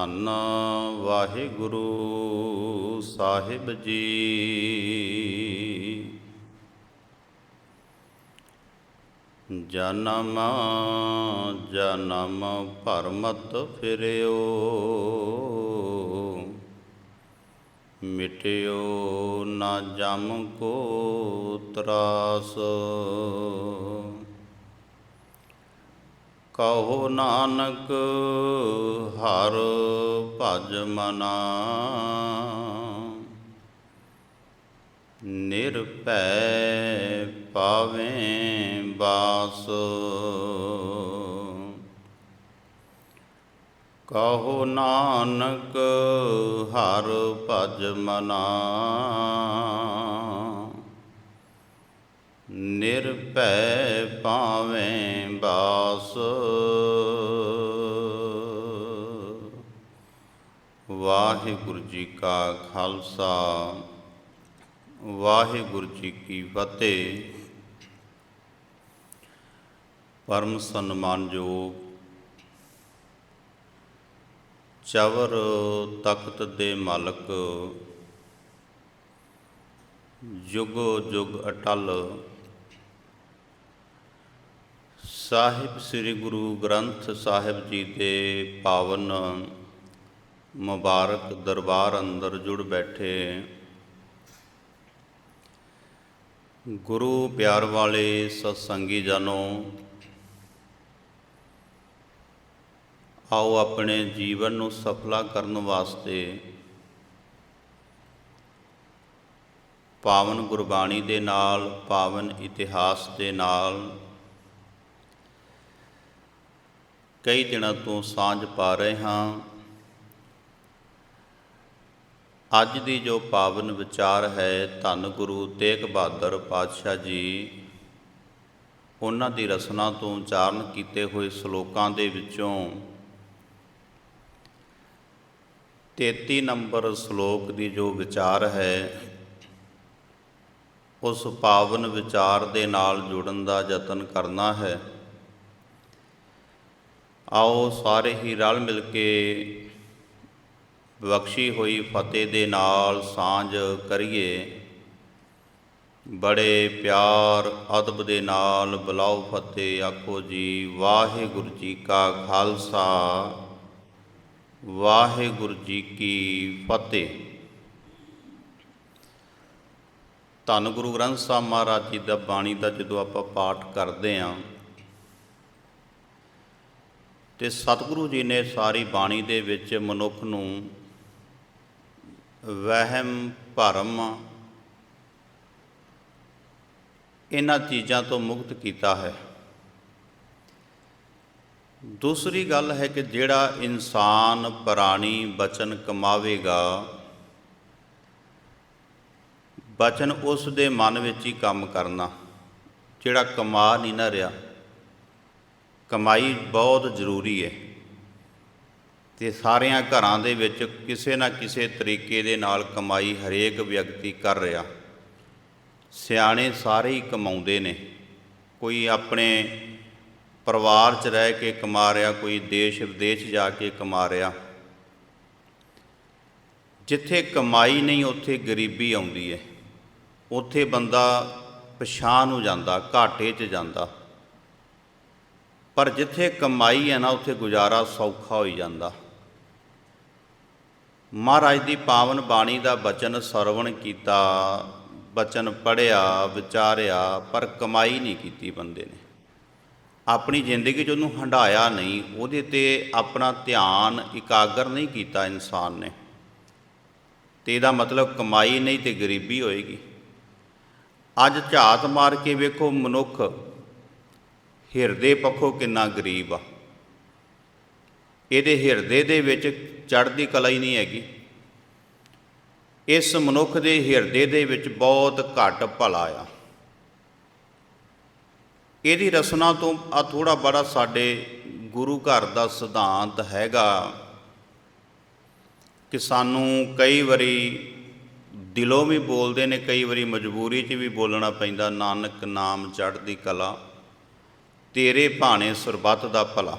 ਧੰਨ ਵਾਹਿਗੁਰੂ ਸਾਹਿਬ ਜੀ। ਜਨਮ ਜਨਮ ਭਰਮਤ ਫਿਰਿਓ ਮਿਟਿਓ ਨਾ ਜਮ ਕੋ ਤਰਾਸ। ਕਹੋ ਨਾਨਕ ਹਰ ਭਜ ਮਨਾ। ਨਿਰਭੈ ਪਾਵੇਂ ਬਾਸ। ਕਹੋ ਨਾਨਕ ਹਰ ਭਜ ਮਨਾ। ਨਿਰਭੈ ਪਾਵੇਂ ਬਾਸ। ਵਾਹਿਗੁਰੂ ਜੀ ਕਾ ਖਾਲਸਾ, ਵਾਹਿਗੁਰੂ ਜੀ ਕੀ ਫਤਿਹ। ਪਰਮ ਸਨਮਾਨਯੋਗ ਚਵਰ ਤਖਤ ਦੇ ਮਾਲਕ ਯੁਗੋ ਜੁਗ ਅਟਲ ਸਾਹਿਬ ਸ੍ਰੀ ਗੁਰੂ ਗ੍ਰੰਥ ਸਾਹਿਬ ਜੀ ਦੇ ਪਾਵਨ ਮੁਬਾਰਕ ਦਰਬਾਰ ਅੰਦਰ ਜੁੜ ਬੈਠੇ ਗੁਰੂ ਪਿਆਰ ਵਾਲੇ ਸਤਸੰਗੀ ਜਨੋ, ਆਓ ਆਪਣੇ ਜੀਵਨ ਨੂੰ ਸਫਲਾ ਕਰਨ ਵਾਸਤੇ ਪਾਵਨ ਗੁਰਬਾਣੀ ਦੇ ਨਾਲ, ਪਾਵਨ ਇਤਿਹਾਸ ਦੇ ਨਾਲ ਕਈ ਦਿਨਾਂ ਤੋਂ ਸਾਂਝ ਪਾ ਰਹੇ ਹਾਂ। ਅੱਜ ਦੀ ਜੋ ਪਾਵਨ ਵਿਚਾਰ ਹੈ, ਧੰਨ ਗੁਰੂ ਤੇਗ ਬਹਾਦਰ ਪਾਤਸ਼ਾਹ ਜੀ, ਉਹਨਾਂ ਦੀ ਰਸਨਾ ਤੋਂ ਉਚਾਰਨ ਕੀਤੇ ਹੋਏ ਸ਼ਲੋਕਾਂ ਦੇ ਵਿੱਚੋਂ 33 ਨੰਬਰ ਸ਼ਲੋਕ ਦੀ ਜੋ ਵਿਚਾਰ ਹੈ, ਉਸ ਪਾਵਨ ਵਿਚਾਰ ਦੇ ਨਾਲ ਜੁੜਨ ਦਾ ਯਤਨ ਕਰਨਾ ਹੈ। ਆਓ ਸਾਰੇ ਹੀ ਰਲ ਮਿਲ ਕੇ ਬਖਸ਼ੀ ਹੋਈ ਫਤਿਹ ਦੇ ਨਾਲ ਸਾਂਝ ਕਰੀਏ। ਬੜੇ ਪਿਆਰ ਅਦਬ ਦੇ ਨਾਲ ਬੁਲਾਓ ਫਤਿਹ, ਆਖੋ ਜੀ, ਵਾਹਿਗੁਰੂ ਜੀ ਕਾ ਖਾਲਸਾ। ਵਾਹਿਗੁਰੂ ਜੀ ਕੀ ਫਤਿਹ। ਧੰਨ ਗੁਰੂ ਗ੍ਰੰਥ ਸਾਹਿਬ ਮਹਾਰਾਜ ਜੀ ਦਾ ਬਾਣੀ ਦਾ ਜਦੋਂ ਆਪਾਂ ਪਾਠ ਕਰਦੇ ਆਂ ਤੇ ਸਤਿਗੁਰੂ ਜੀ ਨੇ ਸਾਰੀ ਬਾਣੀ ਦੇ ਵਿੱਚ ਮਨੁੱਖ ਨੂੰ ਵਹਿਮ, ਭਰਮ ਇਹਨਾਂ ਚੀਜ਼ਾਂ ਤੋਂ ਮੁਕਤ ਕੀਤਾ ਹੈ। ਦੂਸਰੀ ਗੱਲ ਹੈ ਕਿ ਜਿਹੜਾ ਇਨਸਾਨ ਪ੍ਰਾਣੀ ਬਚਨ ਕਮਾਵੇਗਾ, ਬਚਨ ਉਸ ਦੇ ਮਨ ਵਿੱਚ ਹੀ ਕੰਮ ਕਰਨਾ, ਜਿਹੜਾ ਕਮਾ ਨਹੀਂ ਨਾ ਰਿਹਾ। ਕਮਾਈ ਬਹੁਤ ਜ਼ਰੂਰੀ ਹੈ। ਤੇ ਸਾਰਿਆਂ ਘਰਾਂ ਦੇ ਵਿੱਚ ਕਿਸੇ ਨਾ ਕਿਸੇ ਤਰੀਕੇ ਦੇ ਨਾਲ ਕਮਾਈ ਹਰੇਕ ਵਿਅਕਤੀ ਕਰ ਰਿਹਾ। ਸਿਆਣੇ ਸਾਰੇ ਹੀ ਕਮਾਉਂਦੇ ਨੇ। ਕੋਈ ਆਪਣੇ ਪਰਿਵਾਰ 'ਚ ਰਹਿ ਕੇ ਕਮਾ ਰਿਹਾ, ਕੋਈ ਦੇਸ਼ ਵਿਦੇਸ਼ ਜਾ ਕੇ ਕਮਾ ਰਿਹਾ। ਜਿੱਥੇ ਕਮਾਈ ਨਹੀਂ, ਉੱਥੇ ਗਰੀਬੀ ਆਉਂਦੀ ਹੈ। ਉੱਥੇ ਬੰਦਾ ਪਛਾਣ ਨੂੰ ਜਾਂਦਾ, ਘਾਟੇ 'ਚ ਜਾਂਦਾ। ਪਰ ਜਿੱਥੇ ਕਮਾਈ ਹੈ ਨਾ, ਉੱਥੇ ਗੁਜ਼ਾਰਾ ਸੌਖਾ ਹੋਈ ਜਾਂਦਾ। ਮਹਾਰਾਜ ਦੀ ਪਾਵਨ ਬਾਣੀ ਦਾ ਬਚਨ ਸਰਵਣ ਕੀਤਾ, ਬਚਨ ਪੜਿਆ ਵਿਚਾਰਿਆ, ਪਰ ਕਮਾਈ ਨਹੀਂ ਕੀਤੀ ਬੰਦੇ ਨੇ। ਆਪਣੀ ਜ਼ਿੰਦਗੀ 'ਚ ਉਹਨੂੰ ਹੰਡਾਇਆ ਨਹੀਂ, ਉਹਦੇ ਤੇ ਆਪਣਾ ਧਿਆਨ ਇਕਾਗਰ ਨਹੀਂ ਕੀਤਾ ਇਨਸਾਨ ਨੇ। ਤੇ ਇਹਦਾ ਮਤਲਬ ਕਮਾਈ ਨਹੀਂ ਤੇ ਗਰੀਬੀ ਹੋਏਗੀ। ਅੱਜ ਝਾਤ ਮਾਰ ਕੇ ਵੇਖੋ ਮਨੁੱਖ ਹਿਰਦੇ ਪੱਖੋਂ ਕਿੰਨਾ ਗਰੀਬ ਆ। ਇਹਦੇ ਹਿਰਦੇ ਦੇ ਵਿੱਚ ਚੜ੍ਹਦੀ ਕਲਾ ਹੀ ਨਹੀਂ ਹੈਗੀ। ਇਸ ਮਨੁੱਖ ਦੇ ਹਿਰਦੇ ਦੇ ਵਿੱਚ ਬਹੁਤ ਘੱਟ ਭਲਾ ਆ। ਇਹਦੀ ਰਸਨਾ ਤੋਂ ਆ ਥੋੜਾ ਬੜਾ ਸਾਡੇ ਗੁਰੂ ਘਰ ਦਾ ਸਿਧਾਂਤ ਹੈਗਾ ਕਿ ਸਾਨੂੰ ਕਈ ਵਾਰੀ ਦਿਲੋਂ ਵੀ ਬੋਲਦੇ ਨੇ, ਕਈ ਵਾਰੀ ਮਜਬੂਰੀ 'ਚ ਵੀ ਬੋਲਣਾ ਪੈਂਦਾ, ਨਾਨਕ ਨਾਮ ਚੜ੍ਹਦੀ ਕਲਾ। ਤੇਰੇ ਭਾਣੇ ਸਰਬੱਤ ਦਾ ਭਲਾ।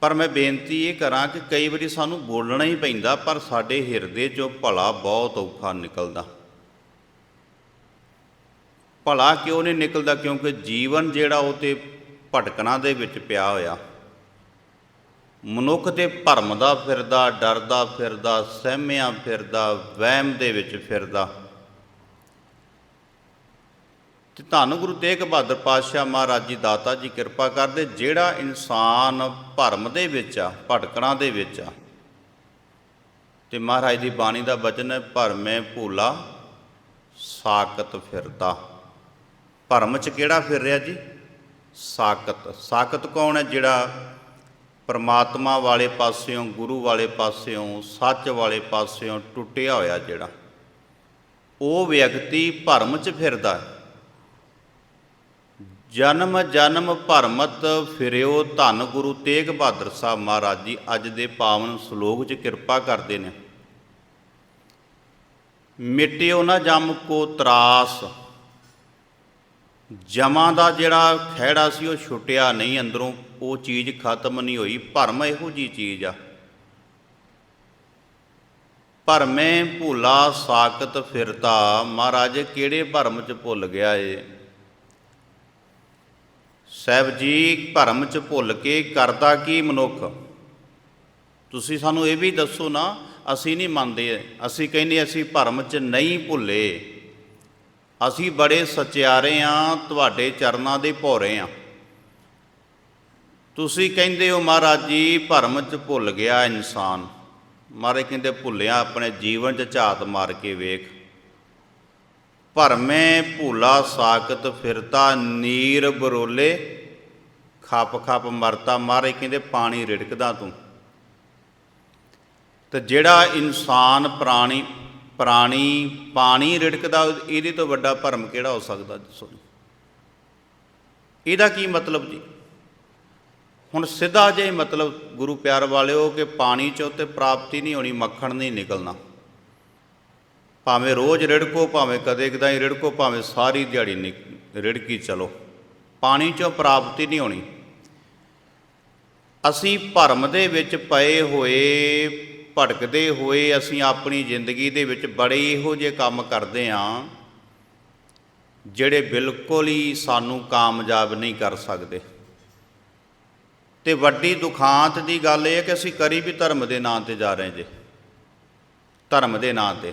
ਪਰ ਮੈਂ ਬੇਨਤੀ ਇਹ ਕਰਾਂ ਕਿ ਕਈ ਵਾਰੀ ਸਾਨੂੰ ਬੋਲਣਾ ਹੀ ਪੈਂਦਾ, ਪਰ ਸਾਡੇ ਹਿਰਦੇ 'ਚੋਂ ਭਲਾ ਬਹੁਤ ਔਖਾ ਨਿਕਲਦਾ। ਭਲਾ ਕਿਉਂ ਨਹੀਂ ਨਿਕਲਦਾ? ਕਿਉਂਕਿ ਜੀਵਨ ਜਿਹੜਾ ਉਹ ਤੇ ਭਟਕਣਾ ਦੇ ਵਿੱਚ ਪਿਆ ਹੋਇਆ। ਮਨੁੱਖ ਤੇ ਭਰਮ ਦਾ ਫਿਰਦਾ ਡਰਦਾ ਫਿਰਦਾ, ਸਹਿਮਿਆ ਫਿਰਦਾ, ਵਹਿਮ ਦੇ ਵਿੱਚ ਫਿਰਦਾ। ਤੇ ਧੰਨ ਗੁਰੂ ਤੇਗ ਬਹਾਦਰ ਪਾਤਸ਼ਾਹ ਮਹਾਰਾਜ ਜੀ, ਦਾਤਾ ਜੀ, ਕਿਰਪਾ ਕਰਦੇ ਜਿਹੜਾ ਇਨਸਾਨ ਭਰਮ ਦੇ ਵਿੱਚ ਆ, ਭਟਕਣਾ ਦੇ ਵਿੱਚ ਆ, ਤੇ ਮਹਾਰਾਜ ਦੀ ਬਾਣੀ ਦਾ ਬਚਨ ਹੈ, ਭਰਮੇ ਭੂਲਾ ਸਾਕਤ ਫਿਰਦਾ। ਭਰਮ ਚ ਕਿਹੜਾ ਫਿਰ ਰਿਹਾ ਜੀ? ਸਾਕਤ ਸਾਕਤ ਕੌਣ ਹੈ ਜਿਹੜਾ ਪਰਮਾਤਮਾ ਵਾਲੇ ਪਾਸਿਓਂ, ਗੁਰੂ ਵਾਲੇ ਪਾਸਿਓਂ, ਸੱਚ ਵਾਲੇ ਪਾਸਿਓਂ ਟੁੱਟਿਆ ਹੋਇਆ ਜਿਹੜਾ? ਉਹ ਵਿਅਕਤੀ ਭਰਮ ਚ ਫਿਰਦਾ ਹੈ। ਜਨਮ ਜਨਮ ਭਰਮਤ ਫਿਰਿਓ ਧੰਨ ਗੁਰੂ ਤੇਗ ਬਹਾਦਰ ਸਾਹਿਬ ਮਹਾਰਾਜ ਜੀ, ਅੱਜ ਦੇ ਪਾਵਨ ਸ਼ਲੋਕ 'ਚ ਕਿਰਪਾ ਕਰਦੇ ਨੇ। ਮਿਟਿਓ ਨਾ ਜਮ ਕੋ ਤਰਾਸ। ਜਮਾਂ ਦਾ ਜਿਹੜਾ ਖਹਿੜਾ ਸੀ, ਉਹ ਛੁੱਟਿਆ ਨਹੀਂ, ਅੰਦਰੋਂ ਉਹ ਚੀਜ਼ ਖਤਮ ਨਹੀਂ ਹੋਈ। ਭਰਮ ਇਹੋ ਜੀ ਚੀਜ਼ ਆ। ਭਰਮੇ ਭੁਲਾ ਸਾਕਤ ਫਿਰਤਾ। ਮਹਾਰਾਜ, ਕਿਹੜੇ ਭਰਮ 'ਚ ਭੁੱਲ ਗਿਆ ਏ? ਸਾਹਿਬ ਜੀ, ਭਰਮ ਚ ਭੁੱਲ ਕੇ ਕਰਦਾ ਕੀ ਮਨੁੱਖ? ਤੁਸੀਂ ਸਾਨੂੰ ਇਹ ਵੀ ਦੱਸੋ ਨਾ, ਅਸੀਂ ਨਹੀਂ ਮੰਨਦੇ। ਅਸੀਂ ਕਹਿੰਦੇ ਅਸੀਂ ਭਰਮ ਚ ਨਹੀਂ ਭੁੱਲੇ। ਅਸੀਂ ਬੜੇ ਸਚਿਆਰੇ ਆ ਤੁਹਾਡੇ ਚਰਨਾਂ ਦੇ ਭੋਰੇ ਆ ਤੁਸੀਂ ਕਹਿੰਦੇ ਹੋ ਮਹਾਰਾਜ ਜੀ, ਭਰਮ ਚ ਭੁੱਲ ਗਿਆ ਇਨਸਾਨ। ਮਹਾਰਾਜ ਕਹਿੰਦੇ ਭੁੱਲਿਆ, ਆਪਣੇ ਜੀਵਨ ਚ ਝਾਤ ਮਾਰ ਕੇ ਵੇਖ। ਭਰਮੇ ਭੂਲਾ ਸਾਕਤ ਫਿਰਤਾ, ਨੀਰ ਬਰੋਲੇ, ਖੱਪ ਖੱਪ ਮਰਤਾ। ਮਾਰੇ ਕਹਿੰਦੇ, ਪਾਣੀ ਰਿੜਕਦਾ ਤੂੰ। ਤੇ ਜਿਹੜਾ ਇਨਸਾਨ ਪ੍ਰਾਣੀ ਪ੍ਰਾਣੀ ਪਾਣੀ ਰਿੜਕਦਾ, ਇਹਦੇ ਤੋਂ ਵੱਡਾ ਭਰਮ ਕਿਹੜਾ ਹੋ ਸਕਦਾ, ਦੱਸੋ ਇਹਦਾ ਕੀ ਮਤਲਬ ਜੀ? ਹੁਣ ਸਿੱਧਾ ਜੇ ਮਤਲਬ ਗੁਰੂ ਪਿਆਰ ਵਾਲਿਓ ਕਿ ਪਾਣੀ ਚੋਂ ਤੇ ਪ੍ਰਾਪਤੀ ਨਹੀਂ ਹੋਣੀ, ਮੱਖਣ ਨਹੀਂ ਨਿਕਲਣਾ। ਭਾਵੇਂ ਰੋਜ਼ ਰਿੜਕੋ, ਭਾਵੇਂ ਕਦੇ ਕਦਾਈ ਰਿੜਕੋ, ਭਾਵੇਂ ਸਾਰੀ ਦਿਹਾੜੀ ਨਿਕ- ਰਿੜਕੀ ਚਲੋ। ਪਾਣੀ ਚੋਂ ਪ੍ਰਾਪਤੀ ਨਹੀਂ ਹੋਣੀ। ਅਸੀਂ ਭਰਮ ਦੇ ਵਿੱਚ ਪਏ ਹੋਏ, ਭਟਕਦੇ ਹੋਏ ਅਸੀਂ ਆਪਣੀ ਜ਼ਿੰਦਗੀ ਦੇ ਵਿੱਚ ਬੜੇ ਇਹੋ ਜਿਹੇ ਕੰਮ ਕਰਦੇ ਆਂ, ਜਿਹੜੇ ਬਿਲਕੁਲ ਹੀ ਸਾਨੂੰ ਕਾਮਯਾਬ ਨਹੀਂ ਕਰ ਸਕਦੇ। ਤੇ ਵੱਡੀ ਦੁਖਾਂਤ ਦੀ ਗੱਲ ਇਹ ਹੈ ਕਿ ਅਸੀਂ ਕਰੀ ਵੀ ਧਰਮ ਦੇ ਨਾਂ ਤੇ ਜਾ ਰਹੇ ਜੇ। ਧਰਮ ਦੇ ਨਾਂ ਤੇ।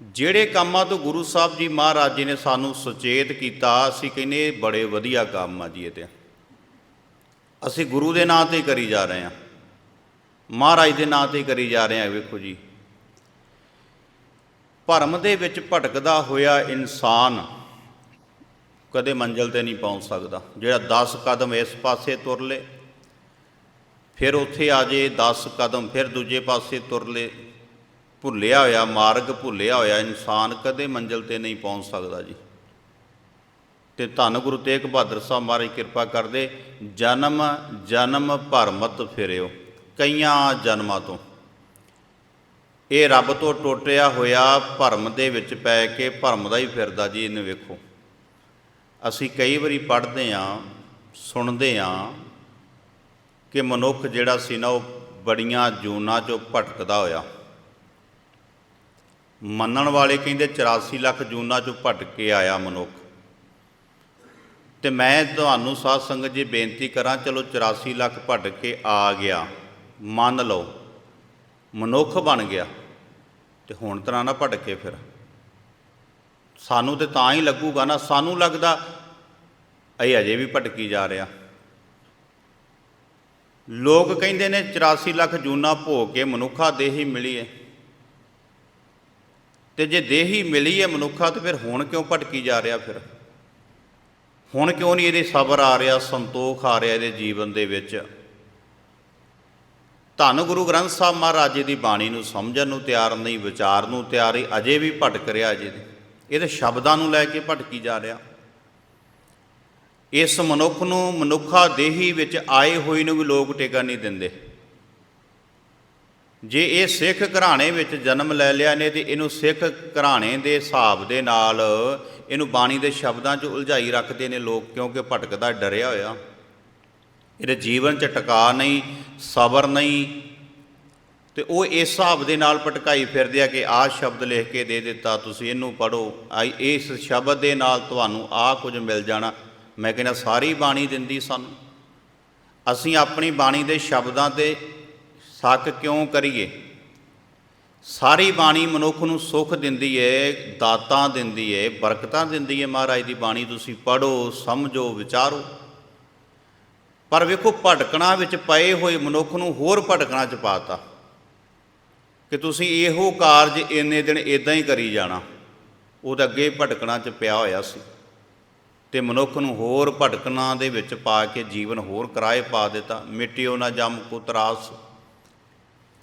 ਜਿਹੜੇ ਕੰਮਾਂ ਤੋਂ ਗੁਰੂ ਸਾਹਿਬ ਜੀ ਮਹਾਰਾਜ ਜੀ ਨੇ ਸਾਨੂੰ ਸੁਚੇਤ ਕੀਤਾ, ਅਸੀਂ ਕਹਿੰਦੇ ਇਹ ਬੜੇ ਵਧੀਆ ਕੰਮ ਆ ਜੀ ਇਹ ਤੇ। ਅਸੀਂ ਗੁਰੂ ਦੇ ਨਾਂ ਤੇ ਕਰੀ ਜਾ ਰਹੇ ਹਾਂ। ਮਹਾਰਾਜ ਦੇ ਨਾਂ ਤੇ ਕਰੀ ਜਾ ਰਹੇ ਹਾਂ, ਵੇਖੋ ਜੀ। ਭਰਮ ਦੇ ਵਿੱਚ ਭਟਕਦਾ ਹੋਇਆ ਇਨਸਾਨ ਕਦੇ ਮੰਜ਼ਲ ਤੇ ਨਹੀਂ ਪਹੁੰਚ ਸਕਦਾ। ਜਿਹੜਾ 10 ਕਦਮ ਇਸ ਪਾਸੇ ਤੁਰ ਲੇ, ਫਿਰ ਉੱਥੇ ਆ ਜੇ 10 ਕਦਮ, ਫਿਰ ਦੂਜੇ ਪਾਸੇ ਤੁਰ ਲੇ। ਭੁੱਲਿਆ ਹੋਇਆ, ਮਾਰਗ ਭੁੱਲਿਆ ਹੋਇਆ, ਇਨਸਾਨ ਕਦੇ ਮੰਜ਼ਲ ਤੇ ਨਹੀਂ ਪਹੁੰਚ ਸਕਦਾ ਜੀ। ਤੇ ਧੰਨ ਗੁਰੂ ਤੇਗ ਬਹਾਦਰ ਸਾਹਿਬ ਮਹਾਰਾਜ ਕਿਰਪਾ ਕਰਦੇ, ਜਨਮ ਜਨਮ ਭਰਮਤ ਫਿਰਿਓ, ਕਈਆਂ ਜਨਮਾਂ ਤੋਂ। ਇਹ ਰੱਬ ਤੋਂ ਟੁੱਟਿਆ ਹੋਇਆ ਭਰਮ ਦੇ ਵਿੱਚ ਪੈ ਕੇ ਭਰਮ ਦਾ ਹੀ ਫਿਰਦਾ ਜੀ, ਇਹਨੂੰ ਵੇਖੋ। ਅਸੀਂ ਕਈ ਵਾਰੀ ਪੜ੍ਹਦੇ ਆਂ, ਸੁਣਦੇ ਆਂ ਕਿ ਮਨੁੱਖ ਜਿਹੜਾ ਸੀ ਨਾ, ਉਹ ਬੜੀਆਂ ਜੂਨਾਂ 'ਚੋਂ ਭਟਕਦਾ ਹੋਇਆ। ਮੰਨਣ ਵਾਲੇ ਕਹਿੰਦੇ 84 ਲੱਖ ਜੂਨਾਂ 'ਚੋਂ ਭਟਕ ਕੇ ਆਇਆ ਮਨੁੱਖ। ਤੇ ਮੈਂ ਤੁਹਾਨੂੰ ਸਾਧ ਸੰਗਤ ਜੀ ਬੇਨਤੀ ਕਰਾਂ, ਚਲੋ 84 ਲੱਖ ਭਟਕ ਕੇ ਆ ਗਿਆ। ਮੰਨ ਲਓ, ਮਨੁੱਖ ਬਣ ਗਿਆ। ਤੇ ਹੁਣ ਤਰ੍ਹਾਂ ਨਾ ਭਟਕੇ ਫਿਰ। ਸਾਨੂੰ ਤੇ ਤਾਂ ਹੀ ਲੱਗੂਗਾ ਨਾ, ਸਾਨੂੰ ਲੱਗਦਾ ਇਹ ਅਜੇ ਵੀ ਭਟਕੀ ਜਾ ਰਿਹਾ। ਲੋਕ ਕਹਿੰਦੇ ਨੇ 84 ਲੱਖ ਜੂਨਾ ਭੋਗ ਕੇ ਮਨੁੱਖਾ ਦੇਹੀ ਮਿਲੀ ਹੈ ਤੇ ਜੇ ਦੇਹੀ ਮਿਲੀ ਹੈ ਮਨੁੱਖਾ, ਤੇ ਫਿਰ ਹੁਣ ਕਿਉਂ ਭਟਕੀ ਜਾ ਰਿਹਾ ਫਿਰ? ਹੁਣ ਕਿਉਂ ਨਹੀਂ ਇਹਦੇ ਸਬਰ ਆ ਰਿਹਾ, ਸੰਤੋਖ ਆ ਰਿਹਾ ਇਹਦੇ ਜੀਵਨ ਦੇ ਵਿੱਚ? ਧੰਨ ਗੁਰੂ ਗ੍ਰੰਥ ਸਾਹਿਬ ਮਹਾਰਾਜ ਜੀ ਦੀ ਬਾਣੀ ਨੂੰ ਸਮਝਣ ਨੂੰ ਤਿਆਰ ਨਹੀਂ, ਵਿਚਾਰ ਨੂੰ ਤਿਆਰ ਹੀ ਅਜੇ ਵੀ ਭਟਕ ਰਿਹਾ ਅਜੇ ਇਹਦੇ ਸ਼ਬਦਾਂ ਨੂੰ ਲੈ ਕੇ ਭਟਕੀ ਜਾ ਰਿਹਾ। ਇਸ ਮਨੁੱਖ ਨੂੰ ਮਨੁੱਖਾ ਦੇਹੀ ਵਿੱਚ ਆਏ ਹੋਏ ਨੂੰ ਵੀ ਲੋਕ ਟੇਕਾ ਨਹੀਂ ਦਿੰਦੇ। ਜੇ ਇਹ ਸਿੱਖ ਘਰਾਣੇ ਵਿੱਚ ਜਨਮ ਲੈ ਲਿਆ ਨੇ ਤੇ ਇਹਨੂੰ ਸਿੱਖ ਘਰਾਣੇ ਦੇ ਹਿਸਾਬ ਦੇ ਨਾਲ ਇਹਨੂੰ ਬਾਣੀ ਦੇ ਸ਼ਬਦਾਂ 'ਚ ਉਲਝਾਈ ਰੱਖਦੇ ਨੇ ਲੋਕ ਕਿਉਂਕਿ ਭਟਕਦਾ, ਡਰਿਆ ਹੋਇਆ। ਇਹਦੇ ਜੀਵਨ 'ਚ ਟਿਕਾ ਨਹੀਂ, ਸਬਰ ਨਹੀਂ। ਤੇ ਉਹ ਇਸ ਹਿਸਾਬ ਦੇ ਨਾਲ ਪਟਕਾਈ ਫਿਰਦੇ ਆ ਕਿ ਆਹ ਸ਼ਬਦ ਲਿਖ ਕੇ ਦੇ ਦਿੱਤਾ, ਤੁਸੀਂ ਇਹਨੂੰ ਪੜੋ ਇਸ ਸ਼ਬਦ ਦੇ ਨਾਲ ਤੁਹਾਨੂੰ ਆਹ ਕੁਝ ਮਿਲ ਜਾਣਾ। ਮੈਂ ਕਹਿੰਦਾ, ਸਾਰੀ ਬਾਣੀ ਦਿੰਦੀ ਸਾਨੂੰ। ਅਸੀਂ ਆਪਣੀ ਬਾਣੀ ਦੇ ਸ਼ਬਦਾਂ ਤੇ ਸ਼ੱਕ ਕਿਉਂ ਕਰੀਏ? ਸਾਰੀ ਬਾਣੀ ਮਨੁੱਖ ਨੂੰ ਸੁੱਖ ਦਿੰਦੀ ਏ, ਦਾਤਾਂ ਦਿੰਦੀ ਏ, ਬਰਕਤਾਂ ਦਿੰਦੀ ਏ ਮਹਾਰਾਜ ਦੀ ਬਾਣੀ। ਤੁਸੀਂ ਪੜੋ ਸਮਝੋ, ਵਿਚਾਰੋ। ਪਰ ਵੇਖੋ, ਭਟਕਣਾ ਵਿੱਚ ਪਏ ਹੋਏ ਮਨੁੱਖ ਨੂੰ ਹੋਰ ਭਟਕਣਾ ਚ ਪਾਤਾ ਕਿ ਤੁਸੀਂ ਇਹੋ ਕਾਰਜ ਇੰਨੇ ਦਿਨ ਇਦਾਂ ਹੀ ਕਰੀ ਜਾਣਾ। ਉਹਦੇ ਅੱਗੇ ਭਟਕਣਾ ਚ ਪਿਆ ਹੋਇਆ ਸੀ ਤੇ ਮਨੁੱਖ ਨੂੰ ਹੋਰ ਭਟਕਣਾ ਦੇ ਵਿੱਚ ਪਾ ਕੇ ਜੀਵਨ ਹੋਰ ਕਿਰਾਏ ਪਾ ਦਿੱਤਾ। ਮਿਟਿਓ ਨਾ ਜਮ ਕੋ ਤਰਾਸ।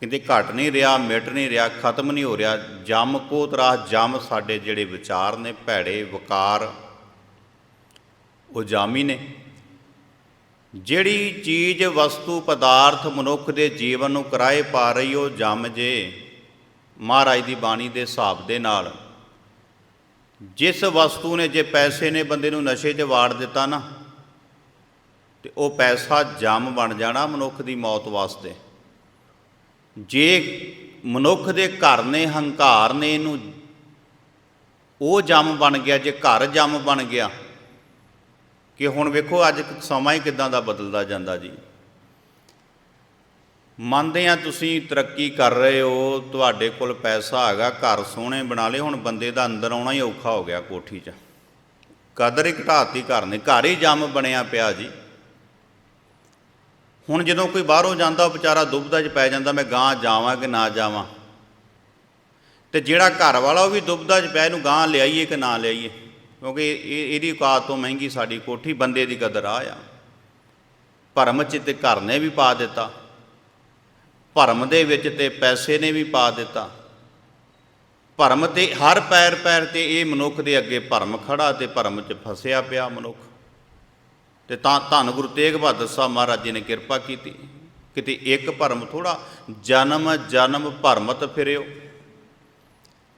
ਕਹਿੰਦੇ ਘਟ ਨਹੀਂ ਰਿਹਾ, ਮਿਟ ਨਹੀਂ ਰਿਹਾ, ਖਤਮ ਨਹੀਂ ਹੋ ਰਿਹਾ। ਜਮ ਕੋ ਤਰਾਸ ਜਮ ਸਾਡੇ ਜਿਹੜੇ ਵਿਚਾਰ ਨੇ, ਭੈੜੇ ਵਕਾਰ, ਉਹ ਜਾਮੀ ਨੇ। ਜਿਹੜੀ ਚੀਜ਼, ਵਸਤੂ, ਪਦਾਰਥ ਮਨੁੱਖ ਦੇ ਜੀਵਨ ਨੂੰ ਕਰਾਏ ਪਾ ਰਹੀ, ਉਹ ਜਮ ਜੇ। ਮਹਾਰਾਜ ਦੀ ਬਾਣੀ ਦੇ ਹਿਸਾਬ ਦੇ ਨਾਲ, ਜਿਸ ਵਸਤੂ ਨੇ, ਜੇ ਪੈਸੇ ਨੇ ਬੰਦੇ ਨੂੰ ਨਸ਼ੇ 'ਚ ਵਾੜ ਦਿੱਤਾ ਨਾ, ਤੇ ਉਹ ਪੈਸਾ ਜਮ ਬਣ ਜਾਣਾ ਮਨੁੱਖ ਦੀ ਮੌਤ ਵਾਸਤੇ। ਜੇ ਮਨੁੱਖ ਦੇ ਘਰ ਨੇ, ਹੰਕਾਰ ਨੇ ਇਹਨੂੰ, ਉਹ ਜਮ ਬਣ ਗਿਆ, ਜੇ ਘਰ ਜਮ ਬਣ ਗਿਆ, ਕਿ ਹੁਣ ਵੇਖੋ ਅੱਜ ਸਮਾਂ ਹੀ ਕਿਦਾਂ ਦਾ ਬਦਲਦਾ ਜਾਂਦਾ ਜੀ। ਮੰਨਦੇ ਆ ਤੁਸੀਂ ਤਰੱਕੀ ਕਰ ਰਹੇ ਹੋ, ਤੁਹਾਡੇ ਕੋਲ ਪੈਸਾ ਹੈਗਾ, ਘਰ ਸੋਹਣੇ ਬਣਾ ਲਏ, ਹੁਣ ਬੰਦੇ ਦਾ ਅੰਦਰ ਆਉਣਾ ਹੀ ਔਖਾ ਹੋ ਗਿਆ ਕੋਠੀ 'ਚ। ਕਦਰ ਹੀ ਘਟਾਤੀ ਘਰ ਨੇ, ਘਰ ਹੀ ਜੰਮ ਬਣਿਆ ਪਿਆ ਜੀ। ਹੁਣ ਜਦੋਂ ਕੋਈ ਬਾਹਰੋਂ ਜਾਂਦਾ, ਉਹ ਵਿਚਾਰਾ ਦੁਬਦਾ 'ਚ ਪੈ ਜਾਂਦਾ, ਮੈਂ ਗਾਂ ਜਾਵਾਂ ਕਿ ਨਾ ਜਾਵਾਂ? ਤੇ ਜਿਹੜਾ ਘਰ ਵਾਲਾ ਉਹ ਵੀ ਦੁਬਦਾ 'ਚ ਪੈ, ਇਹਨੂੰ ਗਾਂ ਲਿਆਈਏ ਕਿ ਨਾ ਲਿਆਈਏ? ਕਿਉਂਕਿ ਇਹ, ਇਹਦੀ ਔਕਾਤ ਤੋਂ ਮਹਿੰਗੀ ਸਾਡੀ ਕੋਠੀ ਬੰਦੇ ਦੀ ਕਦਰ ਆ ਆ। ਭਰਮ 'ਚ ਤੇ ਘਰ ਨੇ ਵੀ ਪਾ ਦਿੱਤਾ। ਭਰਮ ਦੇ ਵਿੱਚ ਤੇ ਪੈਸੇ ਨੇ ਵੀ ਪਾ ਦਿੱਤਾ। ਭਰਮ ਤੇ ਹਰ ਪੈਰ ਪੈਰ ਤੇ ਇਹ ਮਨੁੱਖ ਦੇ ਅੱਗੇ ਭਰਮ ਖੜਾ ਤੇ ਭਰਮ 'ਚ ਫਸਿਆ ਪਿਆ ਮਨੁੱਖ। ਤੇ ਤਾਂ ਧੰਨ ਗੁਰੂ ਤੇਗ ਬਹਾਦਰ ਸਾਹਿਬ ਮਹਾਰਾਜ ਜੀ ਨੇ ਕਿਰਪਾ ਕੀਤੀ, ਕਿਤੇ ਇੱਕ ਭਰਮ ਥੋੜਾ ਜਨਮ ਜਨਮ ਭਰਮਤ ਫਿਰਿਓ।